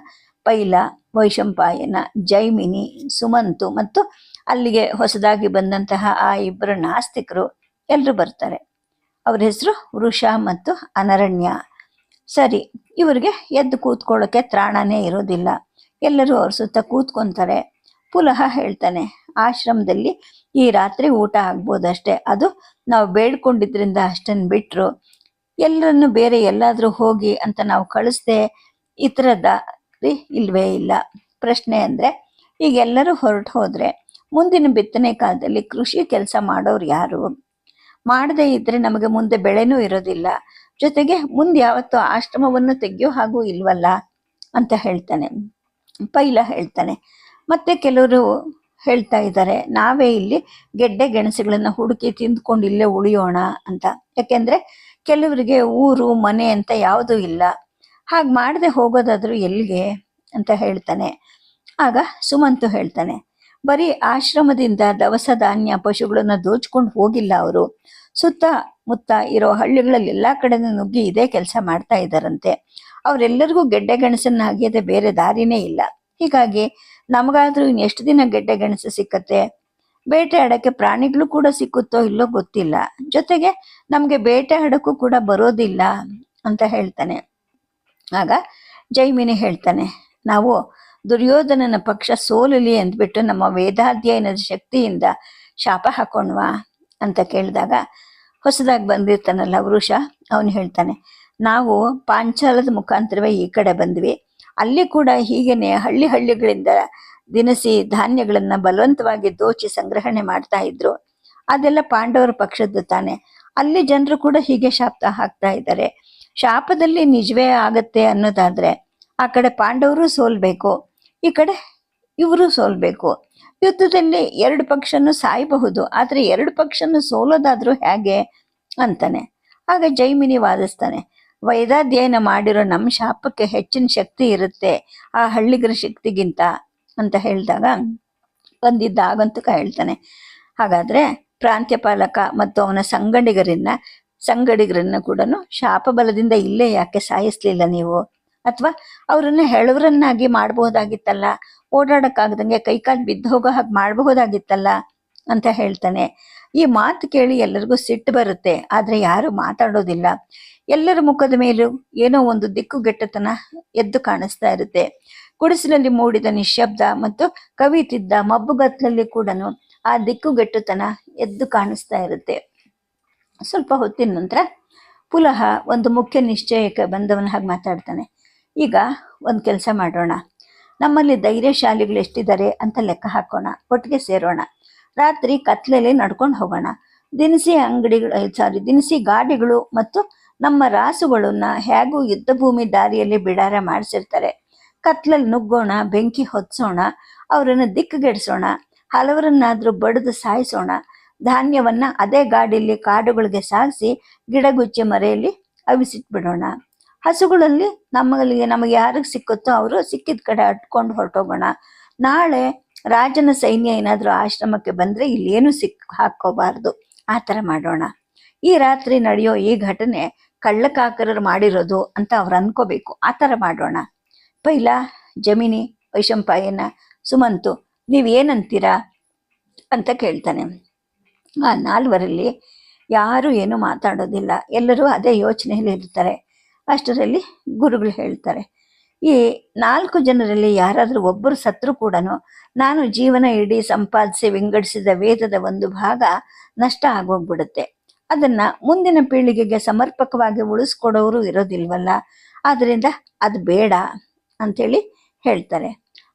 ಪೈಲ, ವೈಶಂಪಾಯನ, ಜೈಮಿನಿ, ಸುಮಂತು ಮತ್ತು ಅಲ್ಲಿಗೆ ಹೊಸದಾಗಿ ಬಂದಂತಹ ಆ ಇಬ್ಬರು ನಾಸ್ತಿಕರು ಎಲ್ಲರೂ ಬರ್ತಾರೆ. ಅವ್ರ ಹೆಸರು ವೃಷ ಮತ್ತು ಅನರಣ್ಯ. ಸರಿ, ಇವರಿಗೆ ಎದ್ದು ಕೂತ್ಕೊಳ್ಳೋಕ್ಕೆ ತ್ರಾಣನೇ ಇರೋದಿಲ್ಲ. ಎಲ್ಲರೂ ಅವ್ರ ಸುತ್ತ ಕೂತ್ಕೊಂತಾರೆ. ಪುಲಹ ಹೇಳ್ತಾನೆ, ಆಶ್ರಮದಲ್ಲಿ ಈ ರಾತ್ರಿ ಊಟ ಆಗ್ಬೋದಷ್ಟೇ. ಅದು ನಾವು ಬೇಡ್ಕೊಂಡಿದ್ರಿಂದ ಅಷ್ಟನ್ನು ಬಿಟ್ಟರು ಎಲ್ಲರನ್ನು ಬೇರೆ ಎಲ್ಲಾದರೂ ಹೋಗಿ ಅಂತ ನಾವು ಕಳಿಸ್ದೆ ಈ ಥರದ ಇಲ್ವೇ ಇಲ್ಲ. ಪ್ರಶ್ನೆ ಅಂದರೆ, ಈಗ ಎಲ್ಲರೂ ಹೊರಟು ಹೋದರೆ ಮುಂದಿನ ಬಿತ್ತನೆ ಕಾಲದಲ್ಲಿ ಕೃಷಿ ಕೆಲಸ ಮಾಡೋರು ಯಾರು? ಮಾಡದೇ ಇದ್ದರೆ ನಮಗೆ ಮುಂದೆ ಬೆಳೆನೂ ಇರೋದಿಲ್ಲ. ಜೊತೆಗೆ ಮುಂದೆ ಯಾವತ್ತೂ ಆಶ್ರಮವನ್ನು ತೆಗೆಯೋ ಹಾಗೂ ಇಲ್ವಲ್ಲ? ಅಂತ ಹೇಳ್ತಾನೆ. ಪೈಲ ಹೇಳ್ತಾನೆ. ಮತ್ತೆ ಕೆಲವರು ಹೇಳ್ತಾ ಇದ್ದಾರೆ. ನಾವೇ ಇಲ್ಲಿ ಗೆಡ್ಡೆ ಗೆಣಸುಗಳನ್ನು ಹುಡುಕಿ ತಿಂದ್ಕೊಂಡು ಇಲ್ಲೇ ಉಳಿಯೋಣ ಅಂತ. ಯಾಕೆಂದ್ರೆ ಕೆಲವರಿಗೆ ಊರು, ಮನೆ ಅಂತ ಯಾವುದೂ ಇಲ್ಲ. ಹಾಗೆ ಮಾಡದೆ ಹೋಗೋದಾದರೂ ಎಲ್ಲಿಗೆ ಅಂತ ಹೇಳ್ತಾನೆ. ಆಗ ಸುಮಂತು ಹೇಳ್ತಾನೆ, ಬರೀ ಆಶ್ರಮದಿಂದ ದವಸ ಧಾನ್ಯ ಪಶುಗಳನ್ನು ದೋಚ್ಕೊಂಡು ಹೋಗಿಲ್ಲ ಅವರು. ಸುತ್ತ ಮುತ್ತ ಇರೋ ಹಳ್ಳಿಗಳಲ್ಲಿ ಎಲ್ಲಾ ಕಡೆನೂ ನುಗ್ಗಿ ಇದೇ ಕೆಲಸ ಮಾಡ್ತಾ ಇದ್ದಾರಂತೆ. ಅವರೆಲ್ಲರಿಗೂ ಗೆಡ್ಡೆ ಗೆಣಸನ್ನ ಅಗೆಯದೆ ಬೇರೆ ದಾರಿನೇ ಇಲ್ಲ. ಹೀಗಾಗಿ ನಮಗಾದ್ರೂ ಇನ್ನು ಎಷ್ಟು ದಿನ ಗೆಡ್ಡೆ ಗೆಣಸು ಸಿಕ್ಕತ್ತೆ? ಬೇಟೆ ಆಡಕ್ಕೆ ಪ್ರಾಣಿಗಳು ಕೂಡ ಸಿಕ್ಕುತ್ತೋ ಇಲ್ಲೋ ಗೊತ್ತಿಲ್ಲ. ಜೊತೆಗೆ ನಮಗೆ ಬೇಟೆ ಆಡೋಕ್ಕೂ ಕೂಡ ಬರೋದಿಲ್ಲ ಅಂತ ಹೇಳ್ತಾನೆ. ಆಗ ಜೈಮಿನಿ ಹೇಳ್ತಾನೆ, ನಾವು ದುರ್ಯೋಧನನ ಪಕ್ಷ ಸೋಲಲಿ ಅಂದ್ಬಿಟ್ಟು ನಮ್ಮ ವೇದಾಧ್ಯಯನದ ಶಕ್ತಿಯಿಂದ ಶಾಪ ಹಾಕೊಂಡ್ವಾ ಅಂತ ಕೇಳಿದಾಗ ಹೊಸದಾಗಿ ಬಂದಿರ್ತಾನಲ್ಲ ವೃಷ, ಅವನು ಹೇಳ್ತಾನೆ, ನಾವು ಪಾಂಚಾಲದ ಮುಖಾಂತರವೇ ಈ ಕಡೆ ಬಂದ್ವಿ. ಅಲ್ಲಿ ಕೂಡ ಹೀಗೇನೆ ಹಳ್ಳಿ ಹಳ್ಳಿಗಳಿಂದ ದಿನಸಿ ಧಾನ್ಯಗಳನ್ನ ಬಲವಂತವಾಗಿ ದೋಚಿ ಸಂಗ್ರಹಣೆ ಮಾಡ್ತಾ ಇದ್ರು. ಅದೆಲ್ಲ ಪಾಂಡವರ ಪಕ್ಷದ್ದು ತಾನೆ. ಅಲ್ಲಿ ಜನರು ಕೂಡ ಹೀಗೆ ಶಾಪ ಹಾಕ್ತಾ ಇದ್ದಾರೆ ಶಾಪದಲ್ಲಿ ನಿಜವೇ ಆಗತ್ತೆ ಅನ್ನೋದಾದ್ರೆ ಆ ಕಡೆ ಪಾಂಡವರು ಸೋಲ್ಬೇಕು, ಈ ಕಡೆ ಇವರು ಸೋಲ್ಬೇಕು. ಯುದ್ಧದಲ್ಲಿ ಎರಡು ಪಕ್ಷನು ಸಾಯಬಹುದು, ಆದರೆ ಎರಡು ಪಕ್ಷನು ಸೋಲೋದಾದ್ರೂ ಹೇಗೆ ಅಂತಾನೆ. ಆಗ ಜೈಮಿನಿ ವಾದಿಸ್ತಾನೆ. ವೈದಾಧ್ಯಯನ ಮಾಡಿರೋ ನಮ್ಮ ಶಾಪಕ್ಕೆ ಹೆಚ್ಚಿನ ಶಕ್ತಿ ಇರುತ್ತೆ. ಆ ಹಳ್ಳಿಗರ ಶಕ್ತಿಗಿಂತ ಅಂತ ಹೇಳಿದಾಗ ಬಂದಿದ್ದ ಆಗಂತಕ ಹೇಳ್ತಾನೆ. ಹಾಗಾದ್ರೆ ಪ್ರಾಂತ್ಯಪಾಲಕ ಮತ್ತು ಅವನ ಸಂಗಡಿಗರನ್ನ ಸಂಗಡಿಗರನ್ನ ಕೂಡ ಶಾಪ ಬಲದಿಂದ ಇಲ್ಲೇ ಯಾಕೆ ಸಾಯಿಸ್ಲಿಲ್ಲ ನೀವು? ಅಥವಾ ಅವರನ್ನ ಹೆಳವರನ್ನಾಗಿ ಮಾಡಬಹುದಾಗಿತ್ತಲ್ಲ? ಓಡಾಡಕ್ಕಾಗದಂಗೆ ಕೈಕಾಲು ಬಿದ್ದು ಹೋಗೋ ಹಾಗೆ ಮಾಡಬಹುದಾಗಿತ್ತಲ್ಲ? ಅಂತ ಹೇಳ್ತಾನೆ. ಈ ಮಾತು ಕೇಳಿ ಎಲ್ಲರಿಗೂ ಸಿಟ್ಟು ಬರುತ್ತೆ. ಆದ್ರೆ ಯಾರು ಮಾತಾಡೋದಿಲ್ಲ. ಎಲ್ಲರ ಮುಖದ ಮೇಲೂ ಏನೋ ಒಂದು ದಿಕ್ಕುಗೆಟ್ಟತನ ಎದ್ದು ಕಾಣಿಸ್ತಾ ಇರುತ್ತೆ. ಕುಡಿಸಿನಲ್ಲಿ ಮೂಡಿದ ನಿಶಬ್ದ ಮತ್ತು ಕವಿತಿದ್ದ ಮಬ್ಬುಗತ್ತಲಲ್ಲಿ ಕೂಡ ಆ ದಿಕ್ಕುಗೆಟ್ಟುತನ ಎದ್ದು ಕಾಣಿಸ್ತಾ ಇರುತ್ತೆ. ಸ್ವಲ್ಪ ಹೊತ್ತಿನ ನಂತರ ಪುಲಹ ಒಂದು ಮುಖ್ಯ ನಿಶ್ಚಯಕ್ಕೆ ಬಂದವನ ಹಾಗೆ ಮಾತಾಡ್ತಾನೆ. ಈಗ ಒಂದು ಕೆಲಸ ಮಾಡೋಣ. ನಮ್ಮಲ್ಲಿ ಧೈರ್ಯಶಾಲಿಗಳು ಎಷ್ಟಿದ್ದಾರೆ ಅಂತ ಲೆಕ್ಕ ಹಾಕೋಣ. ಒಟ್ಟಿಗೆ ಸೇರೋಣ. ರಾತ್ರಿ ಕತ್ಲೆಯಲ್ಲಿ ನಡ್ಕೊಂಡು ಹೋಗೋಣ. ದಿನಸಿ ಅಂಗಡಿಗಳು ಸಾರಿ ದಿನಸಿ ಗಾಡಿಗಳು ಮತ್ತು ನಮ್ಮ ರಾಸುಗಳನ್ನ ಹೇಗೂ ಯುದ್ಧ ಭೂಮಿ ದಾರಿಯಲ್ಲಿ ಬಿಡಾರ ಮಾಡಿಸಿರ್ತಾರೆ. ಕತ್ಲಲ್ಲಿ ನುಗ್ಗೋಣ, ಬೆಂಕಿ ಹೊತ್ಸೋಣ, ಅವರನ್ನು ದಿಕ್ಕುಗೆಡಿಸೋಣ, ಹಲವರನ್ನಾದರೂ ಬಡಿದು ಸಾಯಿಸೋಣ, ಧಾನ್ಯವನ್ನ ಅದೇ ಗಾಡಿಯಲ್ಲಿ ಕಾಡುಗಳಿಗೆ ಸಾಗಿಸಿ ಗಿಡಗುಚ್ಚೆ ಮರೆಯಲ್ಲಿ ಅವಿಸಿಟ್ಬಿಡೋಣ. ಹಸುಗಳಲ್ಲಿ ನಮಗೆ ನಮಗೆ ಯಾರಿಗೆ ಸಿಕ್ಕುತ್ತೋ ಅವರು ಸಿಕ್ಕಿದ ಕಡೆ ಅಟ್ಕೊಂಡು ಹೊರಟೋಗೋಣ. ನಾಳೆ ರಾಜನ ಸೈನ್ಯ ಏನಾದರೂ ಆಶ್ರಮಕ್ಕೆ ಬಂದ್ರೆ ಇಲ್ಲೇನು ಸಿಕ್ ಹಾಕೋಬಾರ್ದು ಆ ಥರ ಮಾಡೋಣ. ಈ ರಾತ್ರಿ ನಡೆಯೋ ಈ ಘಟನೆ ಕಳ್ಳಕಾಕರರು ಮಾಡಿರೋದು ಅಂತ ಅವ್ರು ಅನ್ಕೋಬೇಕು. ಆ ಥರ ಮಾಡೋಣ. ಪೈಲ ಜಮಿನಿ ವೈಶಂಪಾಯನ ಸುಮಂತು ನೀವೇನಂತೀರಾ ಅಂತ ಕೇಳ್ತಾನೆ. ಆ ನಾಲ್ವರಲ್ಲಿ ಯಾರು ಏನು ಮಾತಾಡೋದಿಲ್ಲ. ಎಲ್ಲರೂ ಅದೇ ಯೋಚನೆಯಲ್ಲಿ ಇರ್ತಾರೆ. ಅಷ್ಟರಲ್ಲಿ ಗುರುಗಳು ಹೇಳ್ತಾರೆ, ಈ ನಾಲ್ಕು ಜನರಲ್ಲಿ ಯಾರಾದರೂ ಒಬ್ಬರು ಸತ್ರು ಕೂಡ ನಾನು ಜೀವನ ಇಡೀ ಸಂಪಾದಿಸಿ ವಿಂಗಡಿಸಿದ ವೇದದ ಒಂದು ಭಾಗ ನಷ್ಟ ಆಗೋಗ್ಬಿಡುತ್ತೆ. ಅದನ್ನ ಮುಂದಿನ ಪೀಳಿಗೆಗೆ ಸಮರ್ಪಕವಾಗಿ ಉಳಿಸ್ಕೊಡೋರು ಇರೋದಿಲ್ವಲ್ಲ? ಆದ್ರಿಂದ ಅದು ಬೇಡ ಅಂಥೇಳಿ ಹೇಳ್ತಾರೆ.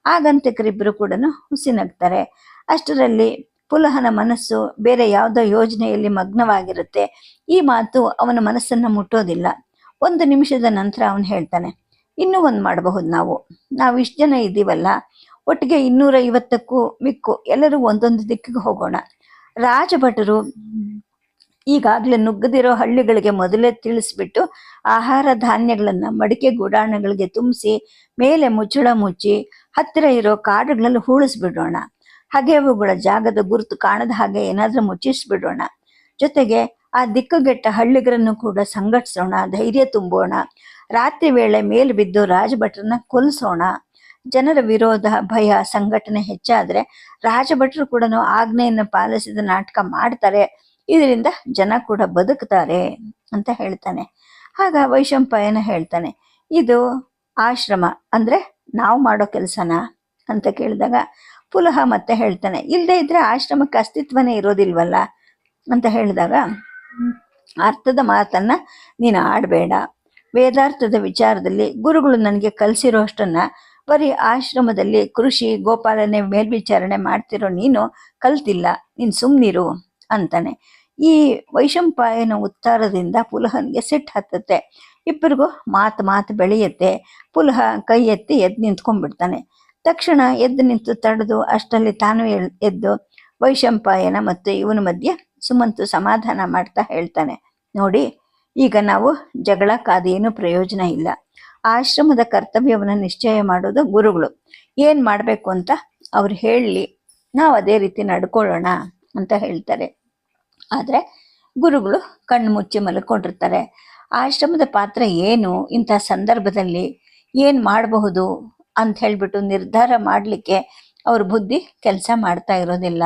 ಆಗಂತಕರಿಬ್ಬರು ಕೂಡ ಹುಸಿನಗ್ತಾರೆ. ಅಷ್ಟರಲ್ಲಿ ಪುಲಹನ ಮನಸ್ಸು ಬೇರೆ ಯಾವುದೋ ಯೋಜನೆಯಲ್ಲಿ ಮಗ್ನವಾಗಿರುತ್ತೆ. ಈ ಮಾತು ಅವನ ಮನಸ್ಸನ್ನ ಮುಟ್ಟೋದಿಲ್ಲ. ಒಂದು ನಿಮಿಷದ ನಂತರ ಅವನು ಹೇಳ್ತಾನೆ, ಇನ್ನೂ ಒಂದು ಮಾಡಬಹುದು ನಾವು. ನಾವು ಇಷ್ಟು ಜನ ಇದ್ದೀವಲ್ಲ. ಒಟ್ಟಿಗೆ ಇನ್ನೂರ ಐವತ್ತಕ್ಕೂ ಮಿಕ್ಕು ಎಲ್ಲರೂ ಒಂದೊಂದು ದಿಕ್ಕಿಗೆ ಹೋಗೋಣ. ರಾಜಭಟರು ಈಗಾಗಲೇ ನುಗ್ಗದಿರೋ ಹಳ್ಳಿಗಳಿಗೆ ಮೊದಲೇ ತಿಳಿಸ್ಬಿಟ್ಟು ಆಹಾರ ಧಾನ್ಯಗಳನ್ನ, ಮಡಿಕೆ ಗುಡಾಣಗಳಿಗೆ ತುಂಬಿಸಿ, ಮೇಲೆ ಮುಚ್ಚಳ ಮುಚ್ಚಿ, ಹತ್ತಿರ ಇರೋ ಕಾಡುಗಳಲ್ಲಿ ಹೂಳಿಸ್ಬಿಡೋಣ. ಹಾಗೆ ಅವುಗಳ ಜಾಗದ ಗುರುತು ಕಾಣದ ಹಾಗೆ ಏನಾದ್ರೂ ಮುಚ್ಚಿಸ್ಬಿಡೋಣ. ಜೊತೆಗೆ ಆ ದಿಕ್ಕುಗೆಟ್ಟ ಹಳ್ಳಿಗರನ್ನು ಕೂಡ ಸಂಘಟಿಸೋಣ, ಧೈರ್ಯ ತುಂಬೋಣ. ರಾತ್ರಿ ವೇಳೆ ಮೇಲೆ ಬಿದ್ದು ರಾಜಭಟ್ರನ್ನ ಕೊಲ್ಸೋಣ. ಜನರ ವಿರೋಧ, ಭಯ, ಸಂಘಟನೆ ಹೆಚ್ಚಾದ್ರೆ ರಾಜಭಟ್ರು ಕೂಡ ಆಜ್ಞೆಯನ್ನು ಪಾಲಿಸಿದ ನಾಟಕ ಮಾಡ್ತಾರೆ. ಇದರಿಂದ ಜನ ಕೂಡ ಬದುಕ್ತಾರೆ ಅಂತ ಹೇಳ್ತಾನೆ. ಆಗ ವೈಶಂಪಾಯನ ಹೇಳ್ತಾನೆ, ಇದು ಆಶ್ರಮ, ಅಂದರೆ ನಾವು ಮಾಡೋ ಕೆಲಸನ? ಅಂತ ಕೇಳಿದಾಗ ಪುಲಹ ಮತ್ತೆ ಹೇಳ್ತಾನೆ ಇಲ್ಲದೆ ಇದ್ರೆ ಆಶ್ರಮಕ್ಕೆ ಅಸ್ತಿತ್ವನೇ ಇರೋದಿಲ್ವಲ್ಲ? ಅಂತ ಹೇಳಿದಾಗ, ಅರ್ಥದ ಮಾತನ್ನ ನೀನು ಆಡಬೇಡ. ವೇದಾರ್ಥದ ವಿಚಾರದಲ್ಲಿ ಗುರುಗಳು ನನಗೆ ಕಲಿಸಿರೋ ಅಷ್ಟನ್ನ ಬರೀ ಆಶ್ರಮದಲ್ಲಿ ಕೃಷಿ, ಗೋಪಾಲನೆ ಮೇಲ್ವಿಚಾರಣೆ ಮಾಡ್ತಿರೋ ನೀನು ಕಲ್ತಿಲ್ಲ. ನೀನು ಸುಮ್ಮನಿರು ಅಂತಾನೆ. ಈ ವೈಶಂಪಾಯನ ಉತ್ತಾರದಿಂದ ಪುಲಹನಿಗೆ ಸಿಟ್ಟು ಹತ್ತತ್ತೆ. ಇಬ್ಬರಿಗೂ ಮಾತು ಮಾತು ಬೆಳೆಯುತ್ತೆ. ಪುಲಹ ಕೈ ಎತ್ತಿ ಎದ್ದು ನಿಂತ್ಕೊಂಡ್ಬಿಡ್ತಾನೆ. ತಕ್ಷಣ ಎದ್ದು ನಿಂತು ತಡೆದು ಅಷ್ಟರಲ್ಲಿ ತಾನು ಎದ್ದು ವೈಶಂಪಾಯನ ಮತ್ತು ಇವನ ಮಧ್ಯೆ ಸುಮಂತು ಸಮಾಧಾನ ಮಾಡ್ತಾ ಹೇಳ್ತಾನೆ. ನೋಡಿ, ಈಗ ನಾವು ಜಗಳ ಕಾದೇನು ಪ್ರಯೋಜನ ಇಲ್ಲ. ಆಶ್ರಮದ ಕರ್ತವ್ಯವನ್ನು ನಿಶ್ಚಯ ಮಾಡೋದು ಗುರುಗಳು. ಏನು ಮಾಡಬೇಕು ಅಂತ ಅವ್ರು ಹೇಳಲಿ ನಾವು ಅದೇ ರೀತಿ ನಡ್ಕೊಳ್ಳೋಣ ಅಂತ ಹೇಳ್ತಾರೆ. ಆದ್ರೆ ಗುರುಗಳು ಕಣ್ಣು ಮುಚ್ಚಿ ಮಲಕೊಂಡಿರ್ತಾರೆ. ಆಶ್ರಮದ ಪಾತ್ರ ಏನು? ಇಂಥ ಸಂದರ್ಭದಲ್ಲಿ ಏನು ಮಾಡಬಹುದು ಅಂತ ಹೇಳಿಬಿಟ್ಟು ನಿರ್ಧಾರ ಮಾಡಲಿಕ್ಕೆ ಅವ್ರ ಬುದ್ಧಿ ಕೆಲಸ ಮಾಡ್ತಾ ಇರೋದಿಲ್ಲ.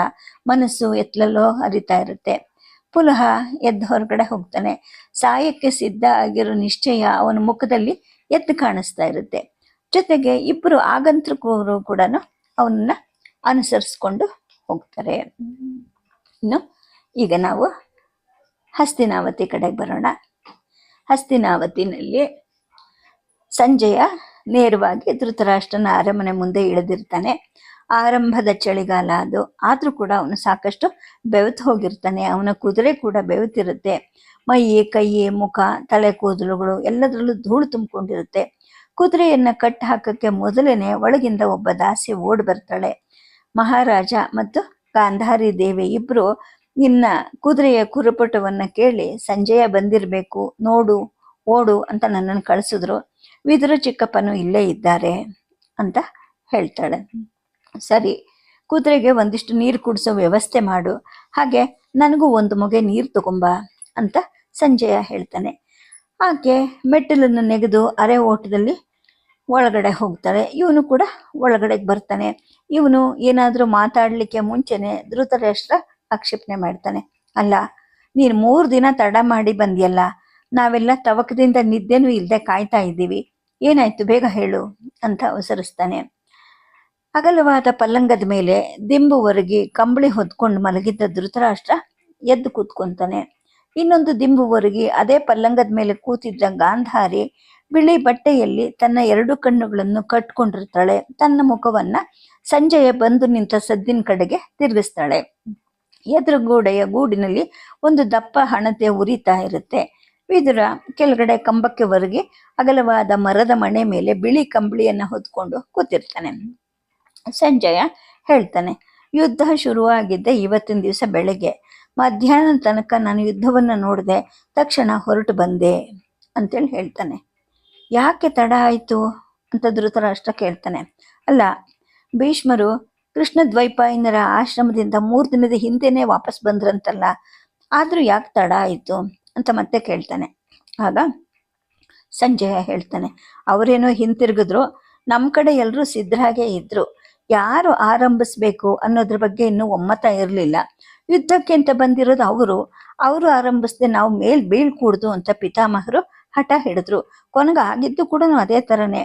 ಮನಸ್ಸು ಎತ್ತಲಲ್ಲೋ ಹರಿತಾ ಇರುತ್ತೆ. ಪುನಃ ಎದ್ದು ಹೊರಗಡೆ ಹೋಗ್ತಾನೆ. ಸಾಯಕ್ಕೆ ಸಿದ್ಧ ಆಗಿರೋ ನಿಶ್ಚಯ ಅವನ ಮುಖದಲ್ಲಿ ಎದ್ದು ಕಾಣಿಸ್ತಾ ಇರುತ್ತೆ. ಜೊತೆಗೆ ಇಬ್ಬರು ಆಗಂತ್ರಕರು ಕೂಡ ಅವನನ್ನ ಅನುಸರಿಸ್ಕೊಂಡು ಹೋಗ್ತಾರೆ. ಇನ್ನು ಈಗ ನಾವು ಹಸ್ತಿನಾವತಿ ಕಡೆಗೆ ಬರೋಣ. ಹಸ್ತಿನಾವತಿನಲ್ಲಿ ಸಂಜೆಯ ನೇರವಾಗಿ ಧೃತರಾಷ್ಟ್ರನ ಅರಮನೆ ಮುಂದೆ ಇಳಿದಿರ್ತಾನೆ. ಆರಂಭದ ಚಳಿಗಾಲ ಅದು. ಆದರೂ ಕೂಡ ಅವನು ಸಾಕಷ್ಟು ಬೆವತು ಹೋಗಿರ್ತಾನೆ. ಅವನ ಕುದುರೆ ಕೂಡ ಬೆವತಿರುತ್ತೆ ಮೈಯಿ ಕೈಯಿ ಮುಖ, ತಲೆ, ಕೂದಲುಗಳು ಎಲ್ಲದರಲ್ಲೂ ಧೂಳು ತುಂಬಿಕೊಂಡಿರುತ್ತೆ. ಕುದುರೆಯನ್ನು ಕಟ್ಟಿ ಹಾಕಕ್ಕೆ ಮೊದಲೇನೆ ಒಳಗಿಂದ ಒಬ್ಬ ದಾಸಿ ಓಡ್ ಬರ್ತಾಳೆ. ಮಹಾರಾಜ ಮತ್ತು ಗಾಂಧಾರಿ ದೇವಿ ಇಬ್ರು ನಿನ್ನ ಕುದುರೆಯ ಕುರುಪಟವನ್ನ ಕೇಳಿ ಸಂಜಯ ಬಂದಿರಬೇಕು, ನೋಡು, ಓಡು ಅಂತ ನನ್ನನ್ನು ಕಳಿಸಿದ್ರು. ವಿದುರ ಚಿಕ್ಕಪ್ಪನು ಇಲ್ಲೇ ಇದ್ದಾರೆ ಅಂತ ಹೇಳ್ತಾಳೆ. ಸರಿ, ಕುದುರೆಗೆ ಒಂದಿಷ್ಟು ನೀರು ಕುಡಿಸೋ ವ್ಯವಸ್ಥೆ ಮಾಡು. ಹಾಗೆ ನನಗೂ ಒಂದು ಮೊಗೆ ನೀರು ತಗೊಂಬ ಅಂತ ಸಂಜಯ ಹೇಳ್ತಾನೆ. ಆಕೆ ಮೆಟ್ಟಿಲನ್ನು ನೆಗೆದು ಅರೆ ಓಟದಲ್ಲಿ ಒಳಗಡೆ ಹೋಗ್ತಾಳೆ. ಇವನು ಕೂಡ ಒಳಗಡೆಗೆ ಬರ್ತಾನೆ. ಇವನು ಏನಾದರೂ ಮಾತಾಡಲಿಕ್ಕೆ ಮುಂಚೆನೆ ಧೃತರಾಷ್ಟ್ರ ಆಕ್ಷೇಪಣೆ ಮಾಡ್ತಾನೆ. ಅಲ್ಲ, ನೀನು ಮೂರು ದಿನ ತಡ ಮಾಡಿ ಬಂದಿಯಲ್ಲ, ನಾವೆಲ್ಲ ತವಕದಿಂದ ನಿದ್ದೆನೂ ಇಲ್ಲದೆ ಕಾಯ್ತಾ ಇದ್ದೀವಿ. ಏನಾಯ್ತು ಬೇಗ ಹೇಳು ಅಂತ ಅವಸರಿಸ್ತಾನೆ. ಅಗಲವಾದ ಪಲ್ಲಂಗದ ಮೇಲೆ ದಿಂಬು ಒರಗಿ ಕಂಬಳಿ ಹೊದ್ಕೊಂಡು ಮಲಗಿದ್ದ ಧೃತರಾಷ್ಟ್ರ ಎದ್ದು ಕೂತ್ಕೊಂತಾನೆ. ಇನ್ನೊಂದು ದಿಂಬು ಒರಗಿ ಅದೇ ಪಲ್ಲಂಗದ ಮೇಲೆ ಕೂತಿದ್ದ ಗಾಂಧಾರಿ ಬಿಳಿ ಬಟ್ಟೆಯಲ್ಲಿ ತನ್ನ ಎರಡು ಕಣ್ಣುಗಳನ್ನು ಕಟ್ಕೊಂಡಿರ್ತಾಳೆ. ತನ್ನ ಮುಖವನ್ನ ಸಂಜೆಯ ಬಂದು ನಿಂತ ಸದ್ದಿನ ಕಡೆಗೆ ತಿರುಗಿಸ್ತಾಳೆ. ಎದುರುಗೋಡೆಯ ಗೂಡಿನಲ್ಲಿ ಒಂದು ದಪ್ಪ ಹಣತೆ ಉರಿತಾ ಇರುತ್ತೆ. ವಿದುರ ಕೆಳಗಡೆ ಕಂಬಕ್ಕೆ ಒರಗಿ ಅಗಲವಾದ ಮರದ ಮಣೆ ಮೇಲೆ ಬಿಳಿ ಕಂಬಳಿಯನ್ನು ಹೊತ್ಕೊಂಡು ಕೂತಿರ್ತಾನೆ. ಸಂಜಯ ಹೇಳ್ತಾನೆ, ಯುದ್ಧ ಶುರುವಾಗಿದ್ದೆ ಇವತ್ತಿನ ದಿವಸ ಬೆಳಗ್ಗೆ. ಮಧ್ಯಾಹ್ನ ತನಕ ನಾನು ಯುದ್ಧವನ್ನು ನೋಡಿದೆ, ತಕ್ಷಣ ಹೊರಟು ಬಂದೆ ಅಂತೇಳಿ ಹೇಳ್ತಾನೆ. ಯಾಕೆ ತಡ ಆಯಿತು? ಅಂತ ಧೃತರಾಷ್ಟ್ರ ಕೇಳ್ತಾನೆ. ಅಲ್ಲ, ಭೀಷ್ಮರು ಕೃಷ್ಣ ದ್ವೈಪಾಯನರ ಆಶ್ರಮದಿಂದ ಮೂರು ದಿನದ ಹಿಂದೆನೇ ವಾಪಸ್ ಬಂದ್ರಂತಲ್ಲ? ಆದ್ರೂ ಯಾಕೆ ತಡ ಆಯ್ತು ಅಂತ ಮತ್ತೆ ಕೇಳ್ತಾನೆ. ಆಗ ಸಂಜಯ ಹೇಳ್ತಾನೆ, ಅವರೇನೋ ಹಿಂತಿರುಗಿದ್ರು ನಮ್ಮ ಕಡೆ ಎಲ್ಲರೂ ಸಿದ್ಧರಾಗೇ ಇದ್ರು. ಯಾರು ಆರಂಭಿಸ್ಬೇಕು ಅನ್ನೋದ್ರ ಬಗ್ಗೆ ಇನ್ನೂ ಒಮ್ಮತ ಇರಲಿಲ್ಲ. ಯುದ್ಧಕ್ಕೆ ಅಂತ ಬಂದಿರೋದು ಅವರು. ಅವರು ಆರಂಭಿಸದೆ ನಾವು ಮೇಲ್ ಬೀಳ್ಕೂಡ್ದು ಅಂತ ಪಿತಾಮಹರು ಹಠ ಹಿಡಿದ್ರು. ಕೊನೆಗೆ ಆಗಿದ್ದು ಕೂಡ ಅದೇ ಥರನೇ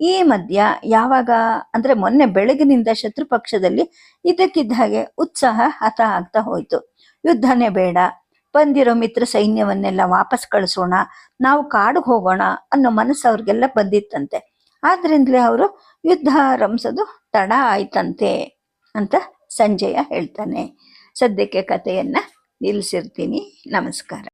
ಈ ಮಧ್ಯ ಯಾವಾಗ, ಅಂದ್ರೆ ಮೊನ್ನೆ ಬೆಳಗಿನಿಂದ ಶತ್ರು ಪಕ್ಷದಲ್ಲಿ ಇದಕ್ಕಿದ್ದ ಹಾಗೆ ಉತ್ಸಾಹ ಹತ ಆಗ್ತಾ ಹೋಯ್ತು. ಯುದ್ಧನೇ ಬೇಡ, ಬಂದಿರೋ ಮಿತ್ರ ಸೈನ್ಯವನ್ನೆಲ್ಲ ವಾಪಸ್ ಕಳಿಸೋಣ, ನಾವು ಕಾಡಿಗೆ ಹೋಗೋಣ ಅನ್ನೋ ಮನಸ್ಸು ಅವ್ರಿಗೆಲ್ಲ ಬಂದಿತ್ತಂತೆ. ಆದ್ರಿಂದಲೇ ಅವರು ಯುದ್ಧ ರಂಸದು ತಡ ಆಯ್ತಂತೆ ಅಂತ ಸಂಜಯ ಹೇಳ್ತಾನೆ. ಸದ್ಯಕ್ಕೆ ಕಥೆಯನ್ನ ನಿಲ್ಲಿಸಿರ್ತೀನಿ ನಮಸ್ಕಾರ.